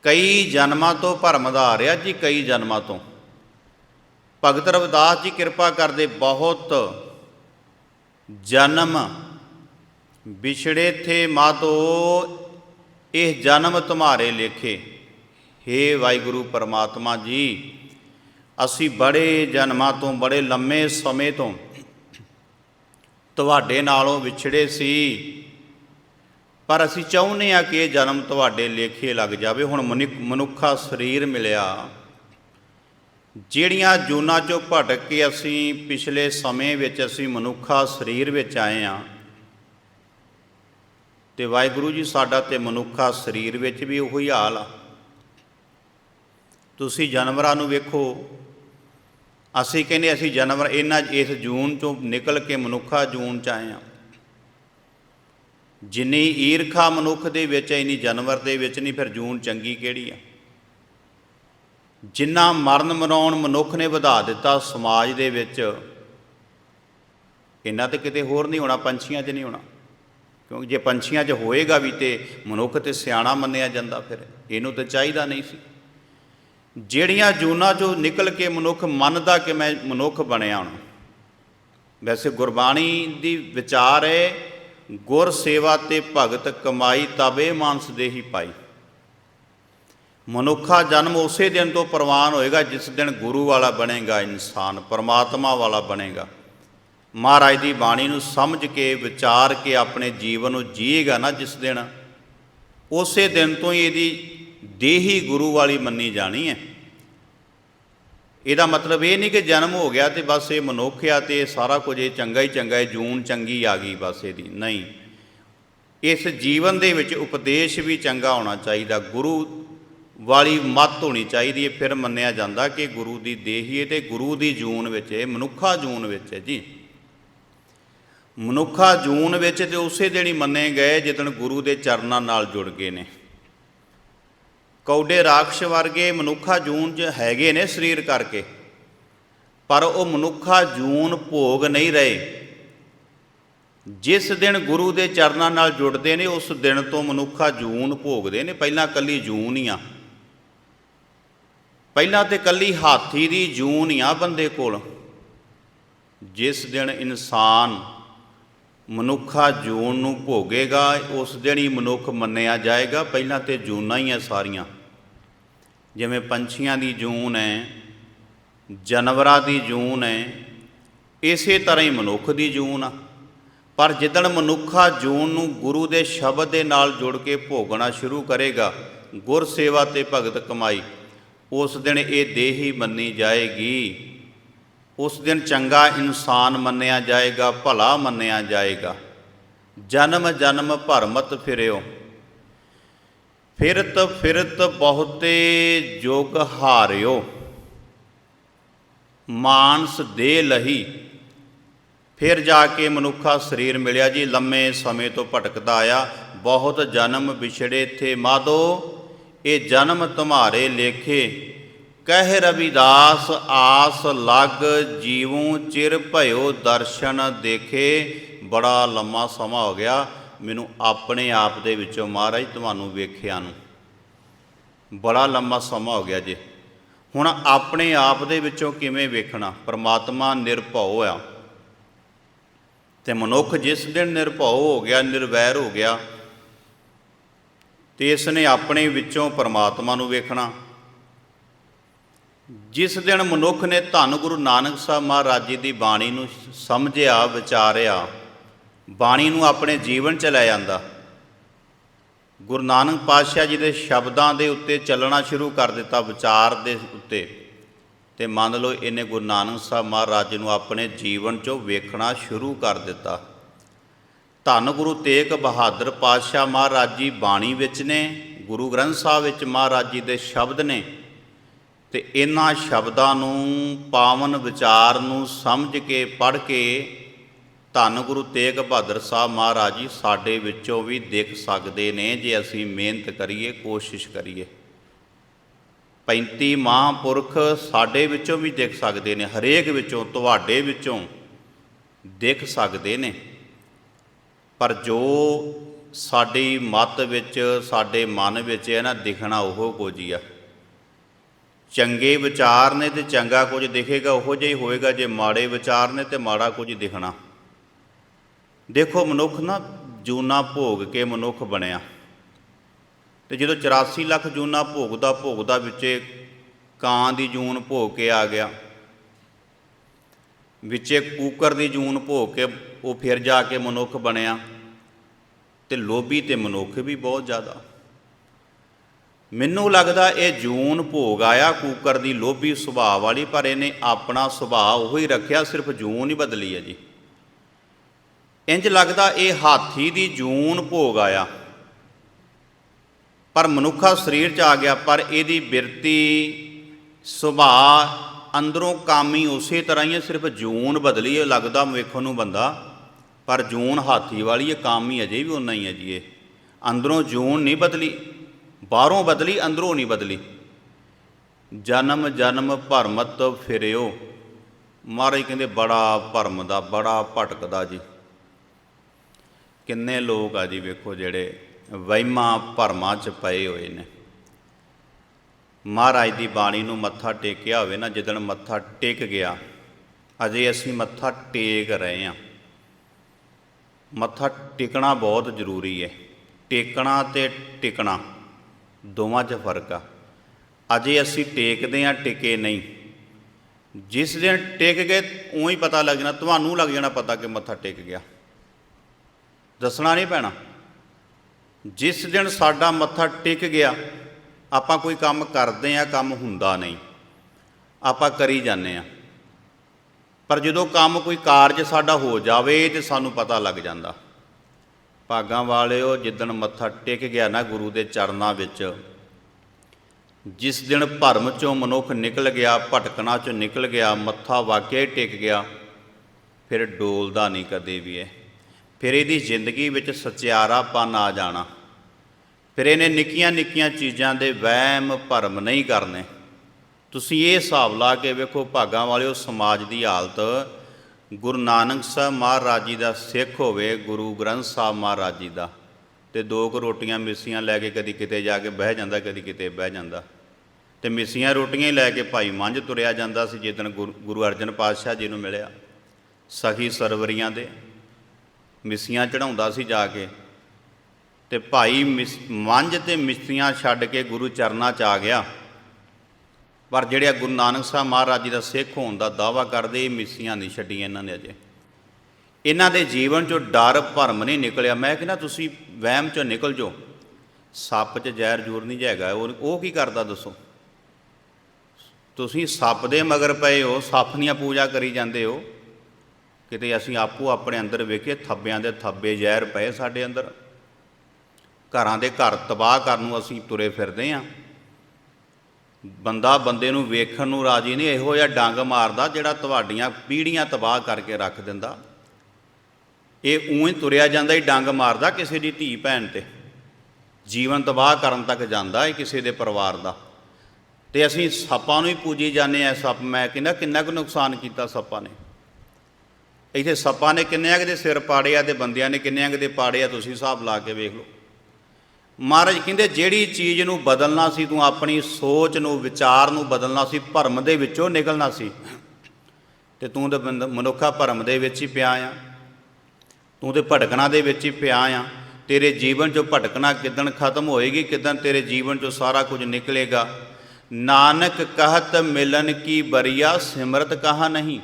ਕਈ ਜਨਮਾਂ ਤੋਂ ਭਰਮ ਦਾ ਆ ਰਿਹਾ ਜੀ, ਕਈ ਜਨਮਾਂ ਤੋਂ। ਭਗਤ ਰਵਿਦਾਸ ਜੀ ਕਿਰਪਾ ਕਰਦੇ ਬਹੁਤ ਜਨਮ ਵਿਛੜੇ ਥੇ ਮਾਤੋ, ਇਹ ਜਨਮ ਤੁਮਾਰੇ ਲੇਖੇ। हे ਵਾਹਿਗੁਰੂ ਪਰਮਾਤਮਾ ਜੀ ਅਸੀਂ ਬੜੇ ਜਨਮਾਂ ਤੋਂ, ਬੜੇ ਲੰਮੇ ਸਮੇਂ ਤੋਂ ਤੁਹਾਡੇ ਨਾਲੋਂ ਵਿਛੜੇ ਸੀ। ਪਰ ਅਸੀਂ ਚਾਹੁੰਦੇ ਆ ਕਿ ਇਹ ਜਨਮ ਤੁਹਾਡੇ ਲੇਖੇ ਲੱਗ ਜਾਵੇ। ਹੁਣ ਮਨੁੱਖ- ਮਨੁੱਖਾ ਸਰੀਰ ਮਿਲਿਆ। ਜਿਹੜੀਆਂ ਜੂਨਾਂ ਚੋਂ ਭਟਕ ਕੇ ਅਸੀਂ ਪਿਛਲੇ ਸਮੇਂ ਵਿੱਚ ਅਸੀਂ ਮਨੁੱਖਾ ਸਰੀਰ ਵਿੱਚ ਆਏ ਆ ਤੇ ਵਾਹਿਗੁਰੂ ਜੀ, ਸਾਡਾ ਤੇ ਮਨੁੱਖਾ ਸਰੀਰ ਵਿੱਚ ਵੀ ਉਹੀ ਹਾਲ ਆ। ਤੁਸੀਂ ਜਾਨਵਰਾਂ ਨੂੰ ਵੇਖੋ ਅਸੀਂ ਕਹਿੰਦੇ ਅਸੀਂ ਜਾਨਵਰ ਇਹਨਾਂ ਇਸ ਜੂਨ ਚੋਂ ਨਿਕਲ ਕੇ ਮਨੁੱਖਾ ਜੂਨ ਚ ਆਏ ਆ ਜਿੰਨੀ ਈਰਖਾ ਮਨੁੱਖ ਦੇ ਵਿੱਚ ਹੈ, ਇੰਨੀ ਜਾਨਵਰ ਦੇ ਵਿੱਚ ਨਹੀਂ ਫਿਰ ਜੂਨ ਚੰਗੀ ਕਿਹੜੀ ਆ? ਜਿੰਨਾ ਮਰਨ ਮਨਾਉਣ ਮਨੁੱਖ ਨੇ ਵਧਾ ਦਿੱਤਾ ਸਮਾਜ ਦੇ ਵਿੱਚ ਇੰਨਾ ਤੇ ਕਿਤੇ ਹੋਰ ਨਹੀਂ ਹੋਣਾ ਪੰਛੀਆਂ 'ਚ ਨਹੀਂ ਹੋਣਾ। ਕਿਉਂਕਿ ਜੇ ਪੰਛੀਆਂ 'ਚ ਹੋਏਗਾ ਵੀ ਤੇ ਮਨੁੱਖ ਤੇ ਸਿਆਣਾ ਮੰਨਿਆ ਜਾਂਦਾ ਫਿਰ ਇਹਨੂੰ ਤਾਂ ਚਾਹੀਦਾ ਨਹੀਂ ਸੀ। ਜਿਹੜੀਆਂ ਜੂਨਾਂ 'ਚੋਂ ਨਿਕਲ ਕੇ ਮਨੁੱਖ ਮੰਨਦਾ ਕਿ ਮੈਂ ਮਨੁੱਖ ਬਣਿਆ ਹਾਂ ਵੈਸੇ ਗੁਰਬਾਣੀ ਦੀ ਵਿਚਾਰ ਹੈ ਗੁਰ ਸੇਵਾ ਤੇ ਭਗਤ ਕਮਾਈ ਤਬੇ ਮਾਨਸ ਦੇਹੀ ਪਾਈ। ਮਨੁੱਖਾ ਜਨਮ ਉਸੇ ਦਿਨ ਤੋਂ ਪ੍ਰਵਾਨ ਹੋਏਗਾ ਜਿਸ ਦਿਨ ਗੁਰੂ ਵਾਲਾ ਬਣੇਗਾ ਇਨਸਾਨ, ਪਰਮਾਤਮਾ ਵਾਲਾ ਬਣੇਗਾ। ਮਹਾਰਾਜ ਦੀ ਬਾਣੀ ਨੂੰ ਸਮਝ ਕੇ, ਵਿਚਾਰ ਕੇ ਆਪਣੇ ਜੀਵਨ ਨੂੰ ਜੀਏਗਾ ਨਾ ਜਿਸ ਦਿਨ, ਉਸੇ ਦਿਨ ਤੋਂ ਹੀ ਇਹਦੀ ਦੇਹੀ ਗੁਰੂ ਵਾਲੀ ਮੰਨੀ ਜਾਣੀ ਹੈ। ਇਹਦਾ ਮਤਲਬ ਇਹ ਨਹੀਂ ਕਿ ਜਨਮ ਹੋ ਗਿਆ ਤੇ ਬਸ ਇਹ ਮਨੁੱਖ ਆ ਤੇ ਸਾਰਾ ਕੁਝ ਇਹ ਚੰਗਾ ਹੀ ਚੰਗਾ ਹੈ, ਜੂਨ ਚੰਗੀ ਆ ਗਈ ਬਸ ਇਹਦੀ। ਨਹੀਂ। ਇਸ ਜੀਵਨ ਦੇ ਵਿੱਚ ਉਪਦੇਸ਼ ਵੀ ਚੰਗਾ ਹੋਣਾ ਚਾਹੀਦਾ, ਗੁਰੂ ਵਾਲੀ ਮੱਤ ਹੋਣੀ ਚਾਹੀਦੀ ਹੈ। ਫਿਰ ਮੰਨਿਆ ਜਾਂਦਾ ਕਿ ਗੁਰੂ ਦੀ ਦੇਹੀ ਹੈ ਤੇ ਗੁਰੂ ਦੀ ਜੂਨ ਵਿੱਚ ਹੈ ਮਨੁੱਖਾ ਜੂਨ ਵਿੱਚ ਹੈ ਜੀ। ਮਨੁੱਖਾ ਜੂਨ ਵਿੱਚ ਤੇ ਉਸੇ ਦਿਨ ਹੀ ਮੰਨੇ ਗਏ, ਜਿੱਦਣ ਗੁਰੂ ਦੇ ਚਰਨਾਂ ਨਾਲ ਜੁੜ ਗਏ ਨੇ। ਕੌਡੇ ਰਾਖਸ਼ ਵਰਗੇ ਮਨੁੱਖਾ ਜੂਨ 'ਚ ਹੈਗੇ ਨੇ ਸਰੀਰ ਕਰਕੇ। ਪਰ ਉਹ ਮਨੁੱਖਾ ਜੂਨ ਭੋਗ ਨਹੀਂ ਰਹੇ। ਜਿਸ ਦਿਨ ਗੁਰੂ ਦੇ ਚਰਨਾਂ ਨਾਲ ਜੁੜਦੇ ਨੇ, ਉਸ ਦਿਨ ਤੋਂ ਮਨੁੱਖਾ ਜੂਨ ਭੋਗਦੇ ਨੇ। ਪਹਿਲਾਂ ਕੱਲੀ ਜੂਨ ਹੀ ਆ। ਪਹਿਲਾਂ ਤੇ ਕੱਲੀ ਹਾਥੀ ਦੀ ਜੂਨ ਹੀ ਆ ਬੰਦੇ ਕੋਲ। ਜਿਸ ਦਿਨ ਇਨਸਾਨ ਮਨੁੱਖਾ ਜੂਨ ਨੂੰ ਭੋਗੇਗਾ, ਉਸ ਦਿਨ ਹੀ ਮਨੁੱਖ ਮੰਨਿਆ ਜਾਏਗਾ। ਪਹਿਲਾਂ ਤੇ ਜੂਨਾਂ ਹੀ ਆ ਸਾਰੀਆਂ। ਜਿਵੇਂ ਪੰਛੀਆਂ ਦੀ ਜੂਨ ਹੈ, ਜਾਨਵਰਾਂ ਦੀ ਜੂਨ ਹੈ, ਇਸੇ ਤਰ੍ਹਾਂ ਹੀ ਮਨੁੱਖ ਦੀ ਜੂਨ ਆ। ਪਰ ਜਿੱਦਣ ਮਨੁੱਖਾ ਜੂਨ ਨੂੰ ਗੁਰੂ ਦੇ ਸ਼ਬਦ ਦੇ ਨਾਲ ਜੁੜ ਕੇ ਭੋਗਣਾ ਸ਼ੁਰੂ ਕਰੇਗਾ ਗੁਰ ਸੇਵਾ ਤੇ ਭਗਤ ਕਮਾਈ, ਉਸ ਦਿਨ ਇਹ ਦੇਹ ਹੀ ਮੰਨੀ ਜਾਏਗੀ। ਉਸ ਦਿਨ ਚੰਗਾ ਇਨਸਾਨ ਮੰਨਿਆ ਜਾਏਗਾ, ਭਲਾ ਮੰਨਿਆ ਜਾਏਗਾ। ਜਨਮ ਜਨਮ ਭਰਮਤ ਫਿਰਿਓ। ਫਿਰਤ ਫਿਰਤ ਬਹੁਤੇ ਜੋਗ ਹਾਰਿਓ। ਮਾਨਸ ਦੇ ਲਹੀ। ਫਿਰ ਜਾ ਕੇ ਮਨੁੱਖਾ ਸਰੀਰ ਮਿਲਿਆ ਜੀ, ਲੰਮੇ ਸਮੇਂ ਤੋਂ ਭਟਕਦਾ ਆਇਆ। ਬਹੁਤ ਜਨਮ ਵਿਛੜੇ ਥੇ ਮਾਦੋ ਇਹ ਜਨਮ ਤੁਮਾਰੇ ਲੇਖੇ। ਕਹਿ ਰਵਿਦਾਸ, ਆਸ ਲੱਗ ਜੀਵੂ ਚਿਰ ਭਇਓ ਦਰਸ਼ਨ ਦੇਖੇ। ਬੜਾ ਲੰਮਾ ਸਮਾਂ ਹੋ ਗਿਆ। ਮੈਨੂੰ ਆਪਣੇ ਆਪ ਦੇ ਵਿੱਚੋਂ ਮਹਾਰਾਜ ਤੁਹਾਨੂੰ ਵੇਖਿਆ ਨੂੰ। ਬੜਾ ਲੰਮਾ ਸਮਾਂ ਹੋ ਗਿਆ ਜੀ। ਹੁਣ ਆਪਣੇ ਆਪ ਦੇ ਵਿੱਚੋਂ ਕਿਵੇਂ ਵੇਖਣਾ? ਪ੍ਰਮਾਤਮਾ ਨਿਰਭਉ ਆ। ਤੇ ਮਨੁੱਖ ਜਿਸ ਦਿਨ ਨਿਰਭਉ ਹੋ ਗਿਆ, ਨਿਰਵੈਰ ਹੋ ਗਿਆ, ਤੇ ਇਸ ਨੇ ਆਪਣੇ ਵਿੱਚੋਂ ਪਰਮਾਤਮਾ ਨੂੰ ਵੇਖਣਾ। ਜਿਸ ਦਿਨ ਮਨੁੱਖ ਨੇ ਧੰਨ ਗੁਰੂ ਨਾਨਕ ਸਾਹਿਬ ਮਹਾਰਾਜ ਜੀ ਦੀ ਬਾਣੀ ਨੂੰ ਸਮਝਿਆ, ਵਿਚਾਰਿਆ, ਬਾਣੀ ਨੂੰ ਆਪਣੇ ਜੀਵਨ ਚ ਲੈ ਜਾਂਦਾ। ਗੁਰੂ ਨਾਨਕ ਪਾਤਸ਼ਾਹ ਜੀ ਦੇ ਸ਼ਬਦਾਂ ਦੇ ਉੱਤੇ ਚੱਲਣਾ ਸ਼ੁਰੂ ਕਰ ਦਿੱਤਾ, ਵਿਚਾਰ ਦੇ ਉੱਤੇ। ਤੇ ਮੰਨ ਲਓ ਇਹਨੇ ਗੁਰੂ ਨਾਨਕ ਸਾਹਿਬ ਮਹਾਰਾਜ ਜੀ ਨੂੰ ਆਪਣੇ ਜੀਵਨ 'ਚੋਂ ਵੇਖਣਾ ਸ਼ੁਰੂ ਕਰ ਦਿੱਤਾ। ਧੰਨ ਗੁਰੂ ਤੇਗ ਬਹਾਦਰ ਪਾਤਸ਼ਾਹ ਮਹਾਰਾਜ ਜੀ ਬਾਣੀ ਵਿੱਚ ਨੇ, ਗੁਰੂ ਗ੍ਰੰਥ ਸਾਹਿਬ ਵਿੱਚ ਮਹਾਰਾਜ ਜੀ ਦੇ ਸ਼ਬਦ ਨੇ ਤੇ ਇਹਨਾਂ ਸ਼ਬਦਾਂ ਨੂੰ, ਪਾਵਨ ਵਿਚਾਰ ਨੂੰ ਸਮਝ ਕੇ, ਪੜ੍ਹ ਕੇ ਧੰਨ ਗੁਰੂ ਤੇਗ ਬਹਾਦਰ ਸਾਹਿਬ ਮਹਾਰਾਜ ਜੀ ਸਾਡੇ ਵਿੱਚੋਂ ਵੀ ਦਿਖ ਸਕਦੇ ਨੇ ਜੇ ਅਸੀਂ ਮਿਹਨਤ ਕਰੀਏ, ਕੋਸ਼ਿਸ਼ ਕਰੀਏ। 35 ਮਹਾਂਪੁਰਖ ਸਾਡੇ ਵਿੱਚੋਂ ਵੀ ਦਿਖ ਸਕਦੇ ਨੇ, ਹਰੇਕ ਵਿੱਚੋਂ, ਤੁਹਾਡੇ ਵਿੱਚੋਂ ਦਿਖ ਸਕਦੇ ਨੇ। ਪਰ ਜੋ ਸਾਡੀ ਮਤ ਵਿੱਚ, ਸਾਡੇ ਮਨ ਵਿੱਚ ਹੈ ਨਾ ਦਿਖਣਾ ਉਹ ਕੁਝ ਹੀ ਆ। ਚੰਗੇ ਵਿਚਾਰ ਨੇ ਤੇ ਚੰਗਾ ਕੁਝ ਦਿਖੇਗਾ, ਉਹੋ ਜਿਹਾ ਹੀ ਹੋਏਗਾ ਜੇ ਮਾੜੇ ਵਿਚਾਰ ਨੇ ਤੇ ਮਾੜਾ ਕੁਝ ਦਿਖਣਾ। ਦੇਖੋ ਮਨੁੱਖ ਨਾ ਜੂਨਾ ਭੋਗ ਕੇ ਮਨੁੱਖ ਬਣਿਆ। ਤੇ ਜਦੋਂ 84 ਲੱਖ ਜੂਨਾ ਭੋਗਦਾ ਭੋਗਦਾ ਵਿੱਚੇ ਕਾਂ ਦੀ ਜੂਨ ਭੋਗ ਕੇ ਆ ਗਿਆ। ਵਿੱਚੇ ਕੂਕਰ ਦੀ ਜੂਨ ਭੋਗ ਕੇ ਉਹ ਫਿਰ ਜਾ ਕੇ ਮਨੁੱਖ ਬਣਿਆ। ਤੇ ਲੋਭੀ ਤੇ ਮਨੁੱਖ ਵੀ ਬਹੁਤ ਜ਼ਿਆਦਾ। ਮੈਨੂੰ ਲੱਗਦਾ ਇਹ ਜੂਨ ਭੋਗ ਆਇਆ, ਕੂਕਰ ਦੀ ਲੋਭੀ ਸੁਭਾਅ ਵਾਲੀ, ਪਰ ਇਹਨੇ ਆਪਣਾ ਸੁਭਾਅ ਉਹੀ ਹੀ ਰੱਖਿਆ, ਸਿਰਫ ਜੂਨ ਹੀ ਬਦਲੀ ਹੈ ਜੀ। ਇੰਜ ਲੱਗਦਾ ਇਹ ਹਾਥੀ ਦੀ ਜੂਨ ਭੋਗ ਆਇਆ। ਪਰ ਮਨੁੱਖਾ ਸਰੀਰ ਚ ਆ ਗਿਆ, ਪਰ ਇਹਦੀ ਬਿਰਤੀ, ਸੁਭਾਅ ਅੰਦਰੋਂ ਕਾਮੀ ਉਸੇ ਤਰ੍ਹਾਂ ਹੀ ਹੈ, ਸਿਰਫ ਜੂਨ ਬਦਲੀ ਹੈ, ਲੱਗਦਾ ਵੇਖਣ ਨੂੰ ਬੰਦਾ, ਪਰ ਜੂਨ ਹਾਥੀ ਵਾਲੀ ਹੈ, ਕਾਮੀ ਅਜੇ ਵੀ ਉਨਾ ਹੀ ਹੈ ਜੀ ਇਹ। ਅੰਦਰੋਂ ਜੂਨ ਨਹੀਂ ਬਦਲੀ ਬਾਹਰੋਂ ਬਦਲੀ, ਅੰਦਰੋਂ ਨਹੀਂ ਬਦਲੀ। ਜਨਮ ਜਨਮ ਭਰਮਤ ਫਿਰਿਓ। ਮਹਾਰਾਜ ਕਹਿੰਦੇ, ਬੜਾ ਭਰਮ ਦਾ ਬੜਾ ਭਟਕਦਾ ਜੀ। ਕਿੰਨੇ ਲੋਕ ਆ ਜੀ ਵੇਖੋ ਜਿਹੜੇ ਵਹਿਮਾਂ ਭਰਮਾਂ ਚ ਪਏ ਹੋਏ ਨੇ। ਮਹਾਰਾਜ ਦੀ ਬਾਣੀ ਨੂੰ ਮੱਥਾ ਟੇਕਿਆ ਹੋਵੇ ਨਾ, ਜਿੱਦਣ ਮੱਥਾ ਟੇਕ ਗਿਆ, ਅਜੇ ਅਸੀਂ ਮੱਥਾ ਟੇਕ ਰਹੇ ਹਾਂ। ਮੱਥਾ ਟਿਕਣਾ ਬਹੁਤ ਜ਼ਰੂਰੀ ਹੈ। ਟੇਕਣਾ ਤੇ ਟਿਕਣਾ। ਦੋਵਾਂ 'ਚ ਫ਼ਰਕ ਆ। ਅਜੇ ਅਸੀਂ ਟੇਕਦੇ ਹਾਂ, ਟਿਕੇ ਨਹੀਂ। ਜਿਸ ਦਿਨ ਟਿਕ ਗਏ ਉਹੀ ਪਤਾ ਲੱਗ ਜਾਣਾ, ਤੁਹਾਨੂੰ ਲੱਗ ਜਾਣਾ ਪਤਾ ਕਿ ਮੱਥਾ ਟਿਕ ਗਿਆ। ਦੱਸਣਾ ਨਹੀਂ ਪੈਣਾ। ਜਿਸ ਦਿਨ ਸਾਡਾ ਮੱਥਾ ਟਿਕ ਗਿਆ, ਆਪਾਂ ਕੋਈ ਕੰਮ ਕਰਦੇ ਆ ਕੰਮ ਹੁੰਦਾ ਨਹੀਂ। ਆਪਾਂ ਕਰੀ ਜਾਂਦੇ ਆ ਪਰ ਜਦੋਂ ਕੰਮ ਕੋਈ ਕਾਰਜ ਸਾਡਾ ਹੋ ਜਾਵੇ, ਤੇ ਸਾਨੂੰ ਪਤਾ ਲੱਗ ਜਾਂਦਾ। ਭਾਗਾਂ ਵਾਲਿਓ, ਜਿੱਦਣ ਮੱਥਾ ਟੇਕ ਗਿਆ ਨਾ ਗੁਰੂ ਦੇ ਚਰਨਾਂ ਵਿੱਚ, ਜਿਸ ਦਿਨ ਭਰਮ ਚੋਂ ਮਨੁੱਖ ਨਿਕਲ ਗਿਆ, ਭਟਕਣਾ ਚੋਂ ਨਿਕਲ ਗਿਆ, ਮੱਥਾ ਵਾਕਿਆ ਹੀ ਟਿਕ ਗਿਆ, ਫਿਰ ਡੋਲਦਾ ਨਹੀਂ ਕਦੇ ਵੀ ਇਹ। ਫਿਰ ਇਹਦੀ ਜ਼ਿੰਦਗੀ ਵਿੱਚ ਸਚਿਆਰਾਪਨ ਆ ਜਾਣਾ। ਫਿਰ ਇਹਨੇ ਨਿੱਕੀਆਂ ਨਿੱਕੀਆਂ ਚੀਜ਼ਾਂ ਦੇ ਵਹਿਮ ਭਰਮ ਨਹੀਂ ਕਰਨੇ। ਤੁਸੀਂ ਇਹ ਹਿਸਾਬ ਲਾ ਕੇ ਵੇਖੋ, ਭਾਗਾਂ ਵਾਲਿਓ, ਸਮਾਜ ਦੀ ਹਾਲਤ ਗੁਰੂ ਨਾਨਕ ਸਾਹਿਬ ਮਹਾਰਾਜ ਜੀ ਦਾ ਸਿੱਖ ਹੋਵੇ, ਗੁਰੂ ਗ੍ਰੰਥ ਸਾਹਿਬ ਮਹਾਰਾਜ ਜੀ ਦਾ, ਤੇ ਦੋ ਕੁ ਰੋਟੀਆਂ ਮਿੱਸੀਆਂ ਲੈ ਕੇ ਕਦੀ ਕਿਤੇ ਜਾ ਕੇ ਬਹਿ ਜਾਂਦਾ, ਕਦੀ ਕਿਤੇ ਬਹਿ ਜਾਂਦਾ। ਤੇ ਮਿੱਸੀਆਂ ਰੋਟੀਆਂ ਹੀ ਲੈ ਕੇ ਭਾਈ ਮੰਝ ਤੁਰਿਆ ਜਾਂਦਾ ਸੀ, ਜਿੱਦਣ ਗੁਰੂ ਗੁਰੂ ਅਰਜਨ ਪਾਤਸ਼ਾਹ ਜੀ ਨੂੰ ਮਿਲਿਆ। ਸਖੀ ਸਰਵਰੀਆਂ ਦੇ ਮਿੱਸੀਆਂ ਚੜਾਉਂਦਾ ਸੀ ਜਾ ਕੇ। ਤੇ ਭਾਈ ਮਿਸ- ਮੰਝ ਤੇ ਮਿੱਸੀਆਂ ਛੱਡ ਕੇ ਗੁਰੂ ਚਰਨਾਂ 'ਚ ਆ ਗਿਆ। ਪਰ ਜਿਹੜੇ ਗੁਰੂ ਨਾਨਕ ਸਾਹਿਬ ਮਹਾਰਾਜ ਜੀ ਦਾ ਸਿੱਖ ਹੋਣ ਦਾ ਦਾਵਾ ਕਰਦੇ, ਇਹ ਮਿੱਸੀਆਂ ਨਹੀਂ ਛੱਡੀਆਂ ਇਹਨਾਂ ਨੇ ਅਜੇ। ਇਹਨਾਂ ਦੇ ਜੀਵਨ 'ਚੋਂ ਡਰ, ਭਰਮ ਨਹੀਂ ਨਿਕਲਿਆ। ਮੈਂ ਕਹਿੰਦਾ ਤੁਸੀਂ ਵਹਿਮ 'ਚੋਂ ਨਿਕਲ ਜਾਓ। ਸੱਪ 'ਚ ਜ਼ਹਿਰ ਜੂਰ ਨਹੀਂ ਜਾਏਗਾ ਉਹ ਉਹ ਕੀ ਕਰਦਾ ਦੱਸੋ? ਤੁਸੀਂ ਸੱਪ ਦੇ ਮਗਰ ਪਏ ਹੋ, ਸੱਪ ਦੀਆਂ ਪੂਜਾ ਕਰੀ ਜਾਂਦੇ ਹੋ। ਕਿਤੇ ਅਸੀਂ ਆਪੋ ਆਪਣੇ ਅੰਦਰ ਵੇਖੇ ਥੱਬਿਆਂ ਦੇ ਥੱਬੇ ਜ਼ਹਿਰ ਪਏ ਸਾਡੇ ਅੰਦਰ। ਘਰਾਂ ਦੇ ਘਰ ਤਬਾਹ ਕਰਨ ਨੂੰ ਅਸੀਂ ਤੁਰੇ ਫਿਰਦੇ ਆਂ ਬੰਦਾ ਬੰਦੇ ਨੂੰ ਵੇਖਣ ਨੂੰ ਰਾਜੀ ਨਹੀਂ, ਇਹੋ ਜਿਹਾ ਡੰਗ ਮਾਰਦਾ ਜਿਹੜਾ ਤੁਹਾਡੀਆਂ ਪੀੜ੍ਹੀਆਂ ਤਬਾਹ ਕਰਕੇ ਰੱਖ ਦਿੰਦਾ। ਇਹ ਉਵੇਂ ਤੁਰਿਆ ਜਾਂਦਾ ਹੀ ਡੰਗ ਮਾਰਦਾ ਕਿਸੇ ਦੀ ਧੀ ਭੈਣ ਤੇ। ਜੀਵਨ ਤਬਾਹ ਕਰਨ ਤੱਕ ਜਾਂਦਾ ਹੈ ਕਿਸੇ ਦੇ ਪਰਿਵਾਰ ਦਾ। ਤੇ ਅਸੀਂ ਸੱਪਾਂ ਨੂੰ ਹੀ ਪੂਜੀ ਜਾਂਦੇ ਆ ਸੱਪ ਮੈਂ ਕਹਿੰਦਾ ਕਿੰਨਾ ਕੁ ਨੁਕਸਾਨ ਕੀਤਾ ਸੱਪਾਂ ਨੇ। ਇੱਥੇ ਸੱਪਾਂ ਨੇ ਕਿੰਨਿਆਂ ਕੁ ਦੇ ਸਿਰ ਪਾੜੇ ਆ ਤੇ ਬੰਦਿਆਂ ਨੇ ਕਿੰਨਿਆਂ ਕੁ ਦੇ ਪਾੜੇ ਆ, ਤੁਸੀਂ ਹਿਸਾਬ ਲਾ ਕੇ ਵੇਖ ਲਓ। ਮਹਾਰਾਜ ਕਹਿੰਦੇ, ਜਿਹੜੀ ਚੀਜ਼ ਨੂੰ ਬਦਲਣਾ ਸੀ, ਤੂੰ ਆਪਣੀ ਸੋਚ ਨੂੰ, ਵਿਚਾਰ ਨੂੰ ਬਦਲਣਾ ਸੀ, ਭਰਮ ਦੇ ਵਿੱਚੋਂ ਨਿਕਲਣਾ ਸੀ। ਤੇ ਤੂੰ ਤੇ ਬੰਦ- ਮਨੁੱਖਾ ਭਰਮ ਦੇ ਵਿੱਚ ਹੀ ਪਿਆ ਆ। ਤੂੰ ਤੇ ਭਟਕਣਾ ਦੇ ਵਿੱਚ ਹੀ ਪਿਆ ਆ। ਤੇਰੇ ਜੀਵਨ ਚੋਂ ਭਟਕਣਾ ਕਿਦਣ ਖਤਮ ਹੋਏਗੀ, ਕਿਦਣ ਤੇਰੇ ਜੀਵਨ ਚੋਂ ਸਾਰਾ ਕੁਝ ਨਿਕਲੇਗਾ। ਨਾਨਕ ਕਹਤ ਮਿਲਨ ਕੀ ਬਰੀਆ, ਸਿਮਰਤ ਕਹਾ ਨਹੀਂ।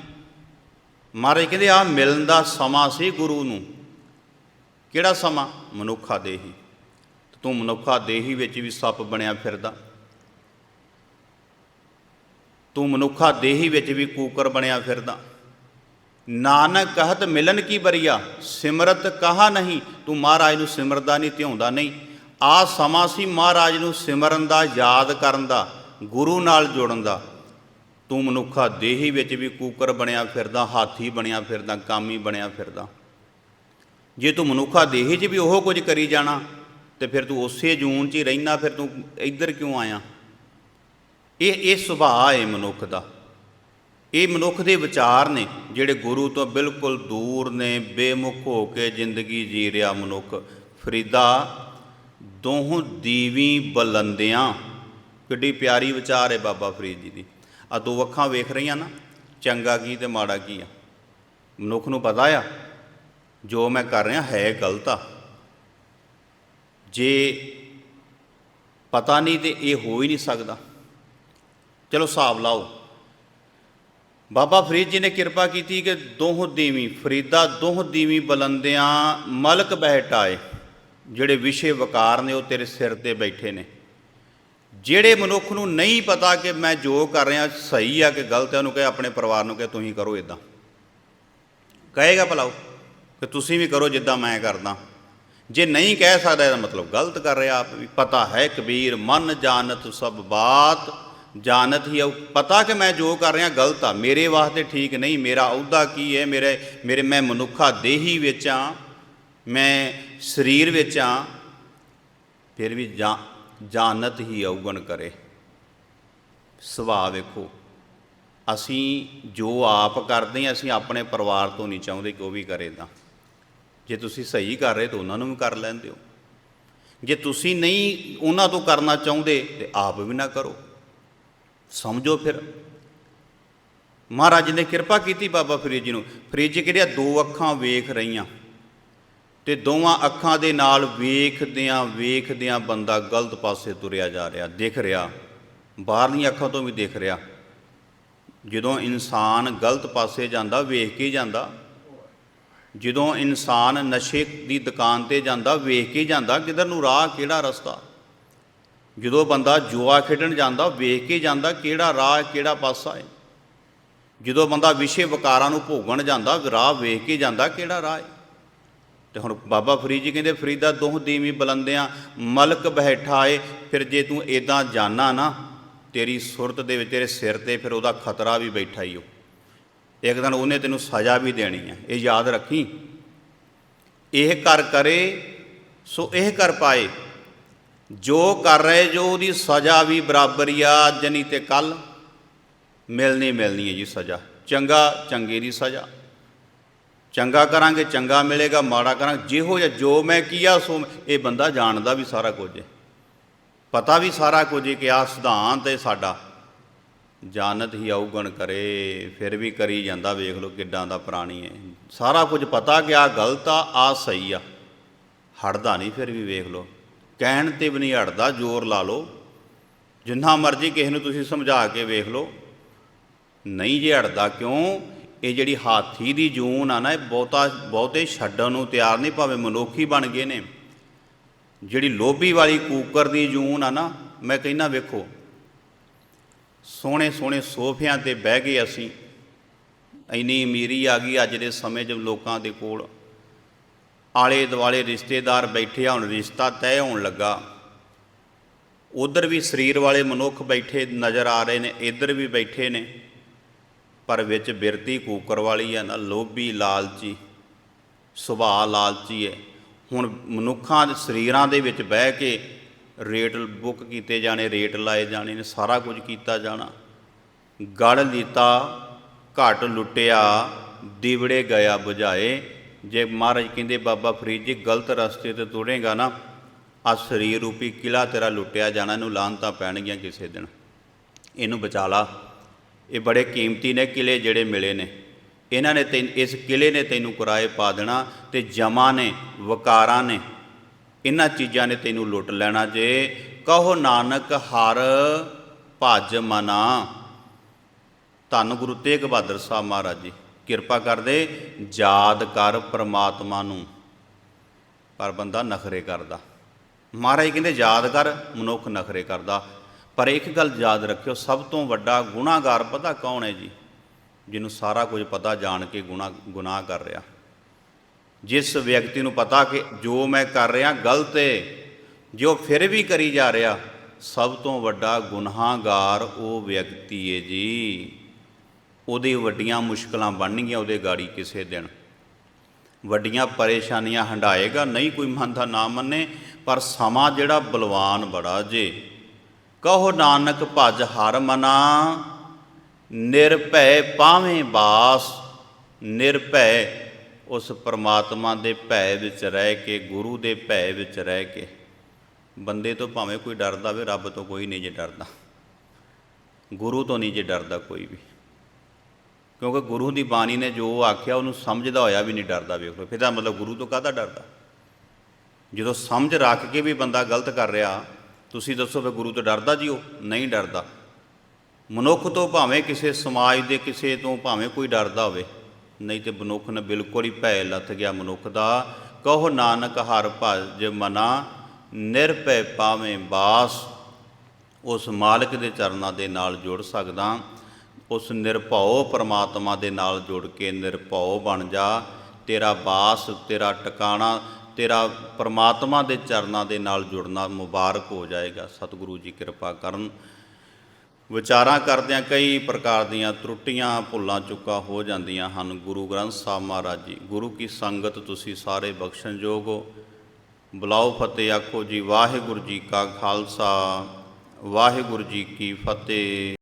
ਮਹਾਰਾਜ ਕਹਿੰਦੇ ਆ ਮਿਲਣ ਦਾ ਸਮਾਂ ਸੀ ਗੁਰੂ ਨੂੰ। ਕਿਹੜਾ ਸਮਾਂ? ਮਨੁੱਖਾ ਦੇਹੀ ਤੂੰ ਮਨੁੱਖਾ ਦੇਹੀ ਵਿੱਚ ਵੀ ਸੱਪ ਬਣਿਆ ਫਿਰਦਾ। ਤੂੰ ਮਨੁੱਖਾ ਦੇਹੀ ਵਿੱਚ ਵੀ ਕੂਕਰ ਬਣਿਆ ਫਿਰਦਾ। ਨਾਨਕ ਕਹਤ ਮਿਲਨ ਕੀ ਬਰੀਆ, ਸਿਮਰਤ ਕਹਾ ਨਹੀਂ, ਤੂੰ ਮਹਾਰਾਜ ਨੂੰ ਸਿਮਰਦਾ ਨਹੀਂ, ਧਿਆਉਂਦਾ ਨਹੀਂ। ਆ ਸਮਾਂ ਸੀ ਮਹਾਰਾਜ ਨੂੰ ਸਿਮਰਨ ਦਾ, ਯਾਦ ਕਰਨ ਦਾ, ਗੁਰੂ ਨਾਲ ਜੁੜਨ ਦਾ। ਤੂੰ ਮਨੁੱਖਾ ਦੇਹੀ ਵਿੱਚ ਵੀ ਕੂਕਰ ਬਣਿਆ ਫਿਰਦਾ, ਹਾਥੀ ਬਣਿਆ ਫਿਰਦਾ, ਕਾਮੀ ਬਣਿਆ ਫਿਰਦਾ। ਜੇ ਤੂੰ ਮਨੁੱਖਾ ਦੇਹੀ 'ਚ ਵੀ ਉਹ ਕੁਝ ਕਰੀ ਜਾਣਾ ਤੇ ਫਿਰ ਤੂੰ ਉਸੇ ਜੂਨ 'ਚ ਹੀ ਰਹਿਣਾ, ਫਿਰ ਤੂੰ ਇੱਧਰ ਕਿਉਂ ਆਇਆ? ਇਹ ਇਹ ਸੁਭਾਅ ਹੈ ਮਨੁੱਖ ਦਾ। ਇਹ ਮਨੁੱਖ ਦੇ ਵਿਚਾਰ ਨੇ, ਜਿਹੜੇ ਗੁਰੂ ਤੋਂ ਬਿਲਕੁਲ ਦੂਰ ਨੇ, ਬੇਮੁਖ ਹੋ ਕੇ ਜ਼ਿੰਦਗੀ ਜੀ ਰਿਹਾ ਮਨੁੱਖ। ਫਰੀਦਾ, ਦੋਹ ਦੀਵੀ ਬਲੰਦਿਆਂ। ਕਿੱਡੀ ਪਿਆਰੀ ਵਿਚਾਰ ਹੈ ਬਾਬਾ ਫਰੀਦ ਜੀ ਦੀ। ਆ ਦੋ ਅੱਖਾਂ ਵੇਖ ਰਹੀਆਂ ਨਾ, ਚੰਗਾ ਕੀ ਤੇ ਮਾੜਾ ਕੀ ਆ। ਮਨੁੱਖ ਨੂੰ ਪਤਾ ਆ, ਜੋ ਮੈਂ ਕਰ ਰਿਹਾ ਹੈ ਗਲਤ ਆ। ਜੇ ਪਤਾ ਨਹੀਂ ਤੇ ਇਹ ਹੋ ਹੀ ਨਹੀਂ ਸਕਦਾ। ਚਲੋ ਹਿਸਾਬ ਲਾਓ। ਬਾਬਾ ਫਰੀਦ ਜੀ ਨੇ ਕਿਰਪਾ ਕੀਤੀ ਕਿ ਦੋਹ ਦੀਵੀ, ਫਰੀਦਾ ਦੋਹ ਦੀਵੀ ਬਲੰਦਿਆਂ ਮਲਕ ਬਹਿਟਾਏ ਜਿਹੜੇ ਵਿਸ਼ੇ ਵਕਾਰ ਨੇ ਉਹ ਤੇਰੇ ਸਿਰ ਤੇ ਬੈਠੇ ਨੇ। ਜਿਹੜੇ ਮਨੁੱਖ ਨੂੰ ਨਹੀਂ ਪਤਾ ਕਿ ਮੈਂ ਜੋ ਕਰ ਰਿਹਾ, ਸਹੀ ਆ ਕਿ ਗਲਤ ਹੈ ਉਹਨੂੰ ਕਹੇ ਆਪਣੇ ਪਰਿਵਾਰ ਨੂੰ ਕਹੇ ਤੁਸੀਂ ਕਰੋ ਇਦਾਂ ਕਹੇਗਾ ਭਲਾਓ ਕਿ ਤੁਸੀਂ ਵੀ ਕਰੋ ਜਿੱਦਾਂ ਮੈਂ ਕਰਦਾ। ਜੇ ਨਹੀਂ ਕਹਿ ਸਕਦਾ ਇਹਦਾ ਮਤਲਬ ਗਲਤ ਕਰ ਰਿਹਾ ਆਪ ਵੀ, ਪਤਾ ਹੈ ਕਬੀਰ, ਮਨ ਜਾਣਤ ਸਭ ਬਾਤ, ਜਾਣਤ ਹੀ ਉਹ ਪਤਾ ਕਿ ਮੈਂ ਜੋ ਕਰ ਰਿਹਾ ਗਲਤ ਆ, ਮੇਰੇ ਵਾਸਤੇ ਠੀਕ ਨਹੀਂ, ਮੇਰਾ ਅਹੁਦਾ ਕੀ ਹੈ, ਮੇਰੇ ਮੇਰੇ, ਮੈਂ ਮਨੁੱਖਾ ਦੇਹੀ ਵਿੱਚ ਆ, ਮੈਂ ਸਰੀਰ ਵਿੱਚ ਆ, ਫਿਰ ਵੀ ਜਾਣਤ ਹੀ ਔਗਣ ਕਰੇ। ਸੁਭਾਅ ਵੇਖੋ, ਅਸੀਂ ਜੋ ਆਪ ਕਰਦੇ ਹਾਂ ਅਸੀਂ ਆਪਣੇ ਪਰਿਵਾਰ ਤੋਂ ਨਹੀਂ ਚਾਹੁੰਦੇ ਕਿ ਉਹ ਵੀ ਕਰੇ ਤਾਂ। ਜੇ ਤੁਸੀਂ ਸਹੀ ਕਰ ਰਹੇ ਤਾਂ ਉਹਨਾਂ ਨੂੰ ਵੀ ਕਰ ਲੈਂਦੇ ਹੋ। ਜੇ ਤੁਸੀਂ ਨਹੀਂ ਉਹਨਾਂ ਤੋਂ ਕਰਨਾ ਚਾਹੁੰਦੇ ਤੇ ਆਪ ਵੀ ਨਾ ਕਰੋ। ਸਮਝੋ ਫਿਰ। ਮਹਾਰਾਜ ਨੇ ਕਿਰਪਾ ਕੀਤੀ ਬਾਬਾ ਫਰੀਦ ਜੀ ਨੂੰ। ਫਰੀਦ ਜੀ ਕਿਹੜੀਆਂ ਦੋ ਅੱਖਾਂ ਵੇਖ ਰਹੀਆਂ ਤੇ ਦੋਵਾਂ ਅੱਖਾਂ ਦੇ ਨਾਲ ਵੇਖਦਿਆਂ ਵੇਖਦਿਆਂ ਬੰਦਾ ਗਲਤ ਪਾਸੇ ਤੁਰਿਆ ਜਾ ਰਿਹਾ, ਦਿਖ ਰਿਹਾ। ਬਾਹਰਲੀਆਂ ਅੱਖਾਂ ਤੋਂ ਵੀ ਦਿਖ ਰਿਹਾ। ਜਦੋਂ ਇਨਸਾਨ ਗਲਤ ਪਾਸੇ ਜਾਂਦਾ, ਵੇਖ ਕੇ ਜਾਂਦਾ ਜਦੋਂ ਇਨਸਾਨ ਨਸ਼ੇ ਦੀ ਦੁਕਾਨ ਤੇ ਜਾਂਦਾ, ਵੇਖ ਕੇ ਜਾਂਦਾ, ਕਿਧਰ ਨੂੰ ਰਾਹ, ਕਿਹੜਾ ਰਸਤਾ? ਜਦੋਂ ਬੰਦਾ ਜੂਆ ਖੇਡਣ ਜਾਂਦਾ, ਵੇਖ ਕੇ ਜਾਂਦਾ, ਕਿਹੜਾ ਰਾਹ, ਕਿਹੜਾ ਪਾਸਾ ਹੈ ਜਦੋਂ ਬੰਦਾ ਵਿਸ਼ੇ ਵਿਕਾਰਾਂ ਨੂੰ ਭੋਗਣ ਜਾਂਦਾ, ਰਾਹ ਵੇਖ ਕੇ ਜਾਂਦਾ, ਕਿਹੜਾ ਰਾਹ ਹੈ ਤੇ ਹੁਣ ਬਾਬਾ ਫਰੀਦ ਜੀ ਕਹਿੰਦੇ, ਫਰੀਦਾ ਦੋਹ ਦੀਵੀ ਬਲੰਦਿਆਂ, ਮਲਕ ਬਹਿਠਾ ਏ, ਫਿਰ ਜੇ ਤੂੰ ਇਦਾਂ ਜਾਣਾ ਨਾ, ਤੇਰੀ ਸੁਰਤ ਦੇ ਵਿੱਚ, ਤੇਰੇ ਸਿਰ ਤੇ, ਫਿਰ ਉਹਦਾ ਖਤਰਾ ਵੀ ਬੈਠਾ ਹੀ ਉਹ ਇੱਕ ਦਿਨ ਉਹਨੇ ਤੈਨੂੰ ਸਜ਼ਾ ਵੀ ਦੇਣੀ ਹੈ ਇਹ ਯਾਦ ਰੱਖੀ। ਇਹ ਕਰ ਕਰੇ, ਸੋ ਇਹ ਕਰ ਪਾਏ। ਜੋ ਕਰ ਰਹੇ, ਜੋ ਉਹਦੀ ਸਜ਼ਾ ਵੀ ਬਰਾਬਰੀ ਆ ਅੱਜ ਨਹੀਂ ਤੇ ਕੱਲ, ਮਿਲਣੀ ਮਿਲਣੀ ਹੈ ਜੀ ਸਜ਼ਾ। ਚੰਗਾ, ਚੰਗੇ ਦੀ ਸਜ਼ਾ। ਚੰਗਾ ਕਰਾਂਗੇ, ਚੰਗਾ ਮਿਲੇਗਾ, ਮਾੜਾ ਕਰਾਂਗੇ, ਜਿਹੋ ਜਿਹਾ ਜੋ ਮੈਂ ਕੀਆ, ਸੋ ਮੈਂ- ਇਹ ਬੰਦਾ ਜਾਣਦਾ ਵੀ ਸਾਰਾ ਕੁਝ ਹੈ। ਪਤਾ ਵੀ ਸਾਰਾ ਕੁਝ ਕਿ ਆ ਸਿਧਾਂਤ ਹੈ ਸਾਡਾ। ਜਾਣਤ ਹੀ ਔਗਣ ਕਰੇ, ਫਿਰ ਵੀ ਕਰੀ ਜਾਂਦਾ, ਵੇਖ ਲਓ ਕਿੱਡਾਂ ਦਾ ਪ੍ਰਾਣੀ ਹੈ। ਸਾਰਾ ਕੁਝ ਪਤਾ ਕਿ ਆ ਗਲਤ ਆ ਆ ਸਹੀ ਆ। ਹਟਦਾ ਨਹੀਂ, ਫਿਰ ਵੀ ਵੇਖ ਲਓ। ਕਹਿਣ ਤੇ ਵੀ ਨਹੀਂ ਹਟਦਾ, ਜ਼ੋਰ ਲਾ ਲਓ। ਜਿੰਨਾ ਮਰਜ਼ੀ ਕਿਸੇ ਨੂੰ ਤੁਸੀਂ ਸਮਝਾ ਕੇ ਵੇਖ ਲਓ। ਨਹੀਂ ਜੇ ਹਟਦਾ ਕਿਉਂ? ਇਹ ਜਿਹੜੀ ਹਾਥੀ ਦੀ ਜੂਨ ਆ ਨਾ, ਇਹ ਬਹੁਤਾ, ਬਹੁਤੇ ਛੱਡਣ ਨੂੰ ਤਿਆਰ ਨਹੀਂ, ਭਾਵੇਂ ਮਨੁੱਖੀ ਬਣ ਗਏ ਨੇ। ਜਿਹੜੀ ਲੋਭੀ ਵਾਲੀ ਕੂਕਰ ਦੀ ਜੂਨ ਆ ਨਾ, ਮੈਂ ਕਹਿੰਦਾ ਵੇਖੋ ਸੋਹਣੇ ਸੋਹਣੇ ਸੋਫਿਆਂ ਤੇ ਬਹਿ ਗਏ ਅਸੀਂ। ਇੰਨੀ ਅਮੀਰੀ ਆ ਗਈ ਅੱਜ ਦੇ ਸਮੇਂ 'ਚ ਲੋਕਾਂ ਦੇ ਕੋਲ ਆਲੇ ਦੁਆਲੇ ਰਿਸ਼ਤੇਦਾਰ ਬੈਠੇ ਆ, ਹੁਣ ਰਿਸ਼ਤਾ ਤੈਅ ਹੋਣ ਲੱਗਾ। ਉਧਰ ਵੀ ਸਰੀਰ ਵਾਲੇ ਮਨੁੱਖ ਬੈਠੇ ਨਜ਼ਰ ਆ ਰਹੇ ਨੇ, ਇੱਧਰ ਵੀ ਬੈਠੇ ਨੇ, ਪਰ ਵਿੱਚ ਬਿਰਤੀ ਕੂਕਰ ਵਾਲੀ ਆ ਨਾ, ਲੋਭੀ ਲਾਲਚੀ, ਸੁਭਾਅ ਲਾਲਚੀ ਹੈ। ਹੁਣ ਮਨੁੱਖਾਂ ਦੇ ਸਰੀਰਾਂ ਦੇ ਵਿੱਚ ਬਹਿ ਕੇ ਰੇਟ ਬੁੱਕ ਕੀਤੇ ਜਾਣੇ, ਰੇਟ ਲਾਏ ਜਾਣੇ ਨੇ, ਸਾਰਾ ਕੁਝ ਕੀਤਾ ਜਾਣਾ। ਗੜ ਲੀਤਾ, ਘਟ ਲੁੱਟਿਆ, ਦੀਵੜੇ ਗਿਆ 부ਝਾਏ ਜੇ ਮਹਾਰਾਜ ਕਹਿੰਦੇ, ਬਾਬਾ ਫਰੀਦ ਜੀ, ਗਲਤ ਰਸਤੇ ਤੇ ਤੁਰੇਗਾ ਨਾ ਆ ਸਰੀਰ ਰੂਪੀ ਕਿਲਾ ਤੇਰਾ ਲੁੱਟਿਆ ਜਾਣਾ, ਇਹਨੂੰ ਲਾਂਤਾਂ ਪੈਣਗੀਆਂ ਕਿਸੇ ਦਿਨ। ਇਹਨੂੰ ਬਚਾ ਲਾ। ਇਹ ਬੜੇ ਕੀਮਤੀ ਨੇ ਕਿਲੇ ਜਿਹੜੇ ਮਿਲੇ ਨੇ। ਇਹਨਾਂ ਨੇ ਤੈਨ, ਇਸ ਕਿਲੇ ਨੇ ਤੈਨੂੰ ਕਿਰਾਏ ਪਾ ਦੇਣਾ ਤੇ ਜਮਾ ਨੇ, ਵਕਾਰਾਂ ਨੇ ਇਹਨਾਂ ਚੀਜ਼ਾਂ ਨੇ ਤੈਨੂੰ ਲੁੱਟ ਲੈਣਾ ਜੇ। ਕਹੋ ਨਾਨਕ, ਹਰ ਭਜ ਮਨਾ। ਧੰਨ ਗੁਰੂ ਤੇਗ ਬਹਾਦਰ ਸਾਹਿਬ ਮਹਾਰਾਜ ਜੀ, ਕਿਰਪਾ ਕਰਦੇ, ਯਾਦ ਕਰ ਪ੍ਰਮਾਤਮਾ ਨੂੰ। ਪਰ ਬੰਦਾ ਨਖਰੇ ਕਰਦਾ। ਮਹਾਰਾਜ ਕਹਿੰਦੇ, ਯਾਦ ਕਰ, ਮਨੁੱਖ ਨਖਰੇ ਕਰਦਾ। ਪਰ ਇੱਕ ਗੱਲ ਯਾਦ ਰੱਖਿਓ, ਸਭ ਤੋਂ ਵੱਡਾ ਗੁਨਾਹਗਾਰ ਪਤਾ ਕੌਣ ਹੈ ਜੀ? ਜਿਹਨੂੰ ਸਾਰਾ ਕੁਝ ਪਤਾ, ਜਾਣ ਕੇ ਗੁਨਾਹ ਗੁਨਾਹ ਕਰ ਰਿਹਾ। ਜਿਸ ਵਿਅਕਤੀ ਨੂੰ ਪਤਾ ਕਿ ਜੋ ਮੈਂ ਕਰ ਰਿਹਾ ਗਲਤ ਹੈ ਜੋ ਫਿਰ ਵੀ ਕਰੀ ਜਾ ਰਿਹਾ, ਸਭ ਤੋਂ ਵੱਡਾ ਗੁਨਾਹਗਾਰ ਉਹ ਵਿਅਕਤੀ ਹੈ ਜੀ। ਉਹਦੀ ਵੱਡੀਆਂ ਮੁਸ਼ਕਲਾਂ ਬਣਨਗੀਆਂ ਉਹਦੇ ਗਾੜੀ ਕਿਸੇ ਦਿਨ। ਵੱਡੀਆਂ ਪਰੇਸ਼ਾਨੀਆਂ ਹੰਡਾਏਗਾ ਨਹੀਂ ਕੋਈ ਮੰਨਦਾ ਨਾ ਮੰਨੇ, ਪਰ ਸਮਾਂ ਜਿਹੜਾ ਬਲਵਾਨ ਬੜਾ ਜੇ। ਕਹੋ ਨਾਨਕ ਭਜ ਹਰ ਮਨਾ, ਨਿਰਭੈ ਪਾਵੇਂ ਬਾਸ, ਨਿਰਭੈ ਉਸ ਪਰਮਾਤਮਾ ਦੇ ਭੈ ਵਿੱਚ ਰਹਿ ਕੇ, ਗੁਰੂ ਦੇ ਭੈ ਵਿੱਚ ਰਹਿ ਕੇ, ਬੰਦੇ ਤੋਂ ਭਾਵੇਂ ਕੋਈ ਡਰਦਾ ਵੇ ਰੱਬ ਤੋਂ ਕੋਈ ਨਹੀਂ ਜੇ ਡਰਦਾ। ਗੁਰੂ ਤੋਂ ਨਹੀਂ ਜੇ ਡਰਦਾ ਕੋਈ ਵੀ। ਕਿਉਂਕਿ ਗੁਰੂ ਦੀ ਬਾਣੀ ਨੇ ਜੋ ਆਖਿਆ, ਉਹਨੂੰ ਸਮਝਦਾ ਹੋਇਆ ਵੀ ਨਹੀਂ ਡਰਦਾ, ਵੇਖੋ। ਫਿਰ ਤਾਂ ਮਤਲਬ ਗੁਰੂ ਤੋਂ ਕਾਹਦਾ ਡਰਦਾ? ਜਦੋਂ ਸਮਝ ਰੱਖ ਕੇ ਵੀ ਬੰਦਾ ਗਲਤ ਕਰ ਰਿਹਾ, ਤੁਸੀਂ ਦੱਸੋ ਵੀ ਗੁਰੂ ਤੋਂ ਡਰਦਾ ਜੀ ਉਹ? ਨਹੀਂ ਡਰਦਾ। ਮਨੁੱਖ ਤੋਂ ਭਾਵੇਂ ਕਿਸੇ ਸਮਾਜ ਦੇ ਕਿਸੇ ਤੋਂ ਭਾਵੇਂ ਕੋਈ ਡਰਦਾ ਹੋਵੇ ਨਹੀਂ ਤੇ ਮਨੁੱਖ ਨੇ ਬਿਲਕੁਲ ਹੀ ਭੈ ਲੱਥ ਗਿਆ ਮਨੁੱਖ ਦਾ। ਕਹੋ ਨਾਨਕ ਹਰ ਭਜ ਮਨਾ, ਨਿਰਭੈ ਪਾਵੇਂ ਬਾਸ। ਉਸ ਮਾਲਕ ਦੇ ਚਰਨਾਂ ਦੇ ਨਾਲ ਜੁੜ ਸਕਦਾ। ਉਸ ਨਿਰਭਉ ਪਰਮਾਤਮਾ ਦੇ ਨਾਲ ਜੁੜ ਕੇ ਨਿਰਭਉ ਬਣ ਜਾ। ਤੇਰਾ ਬਾਸ, ਤੇਰਾ ਟਿਕਾਣਾ, ਤੇਰਾ ਪਰਮਾਤਮਾ ਦੇ ਚਰਨਾਂ ਦੇ ਨਾਲ ਜੁੜਨਾ ਮੁਬਾਰਕ ਹੋ ਜਾਏਗਾ। ਸਤਿਗੁਰੂ ਜੀ ਕਿਰਪਾ ਕਰਨ। ਵਿਚਾਰਾਂ ਕਰਦਿਆਂ ਕਈ ਪ੍ਰਕਾਰ ਦੀਆਂ ਤਰੁੱਟੀਆਂ ਭੁੱਲਾਂ ਚੁੱਕਾ ਹੋ ਜਾਂਦੀਆਂ ਹਨ। ਗੁਰੂ ਗ੍ਰੰਥ ਸਾਹਿਬ ਮਹਾਰਾਜ ਜੀ, ਗੁਰੂ ਕੀ ਸੰਗਤ ਤੁਸੀਂ ਸਾਰੇ ਬਖਸ਼ਣਯੋਗ ਹੋ? ਬੁਲਾਓ ਫਤਿਹ, ਆਖੋ ਜੀ, ਵਾਹਿਗੁਰੂ ਜੀ ਕਾ ਖਾਲਸਾ, ਵਾਹਿਗੁਰੂ ਜੀ ਕੀ ਫਤਿਹ।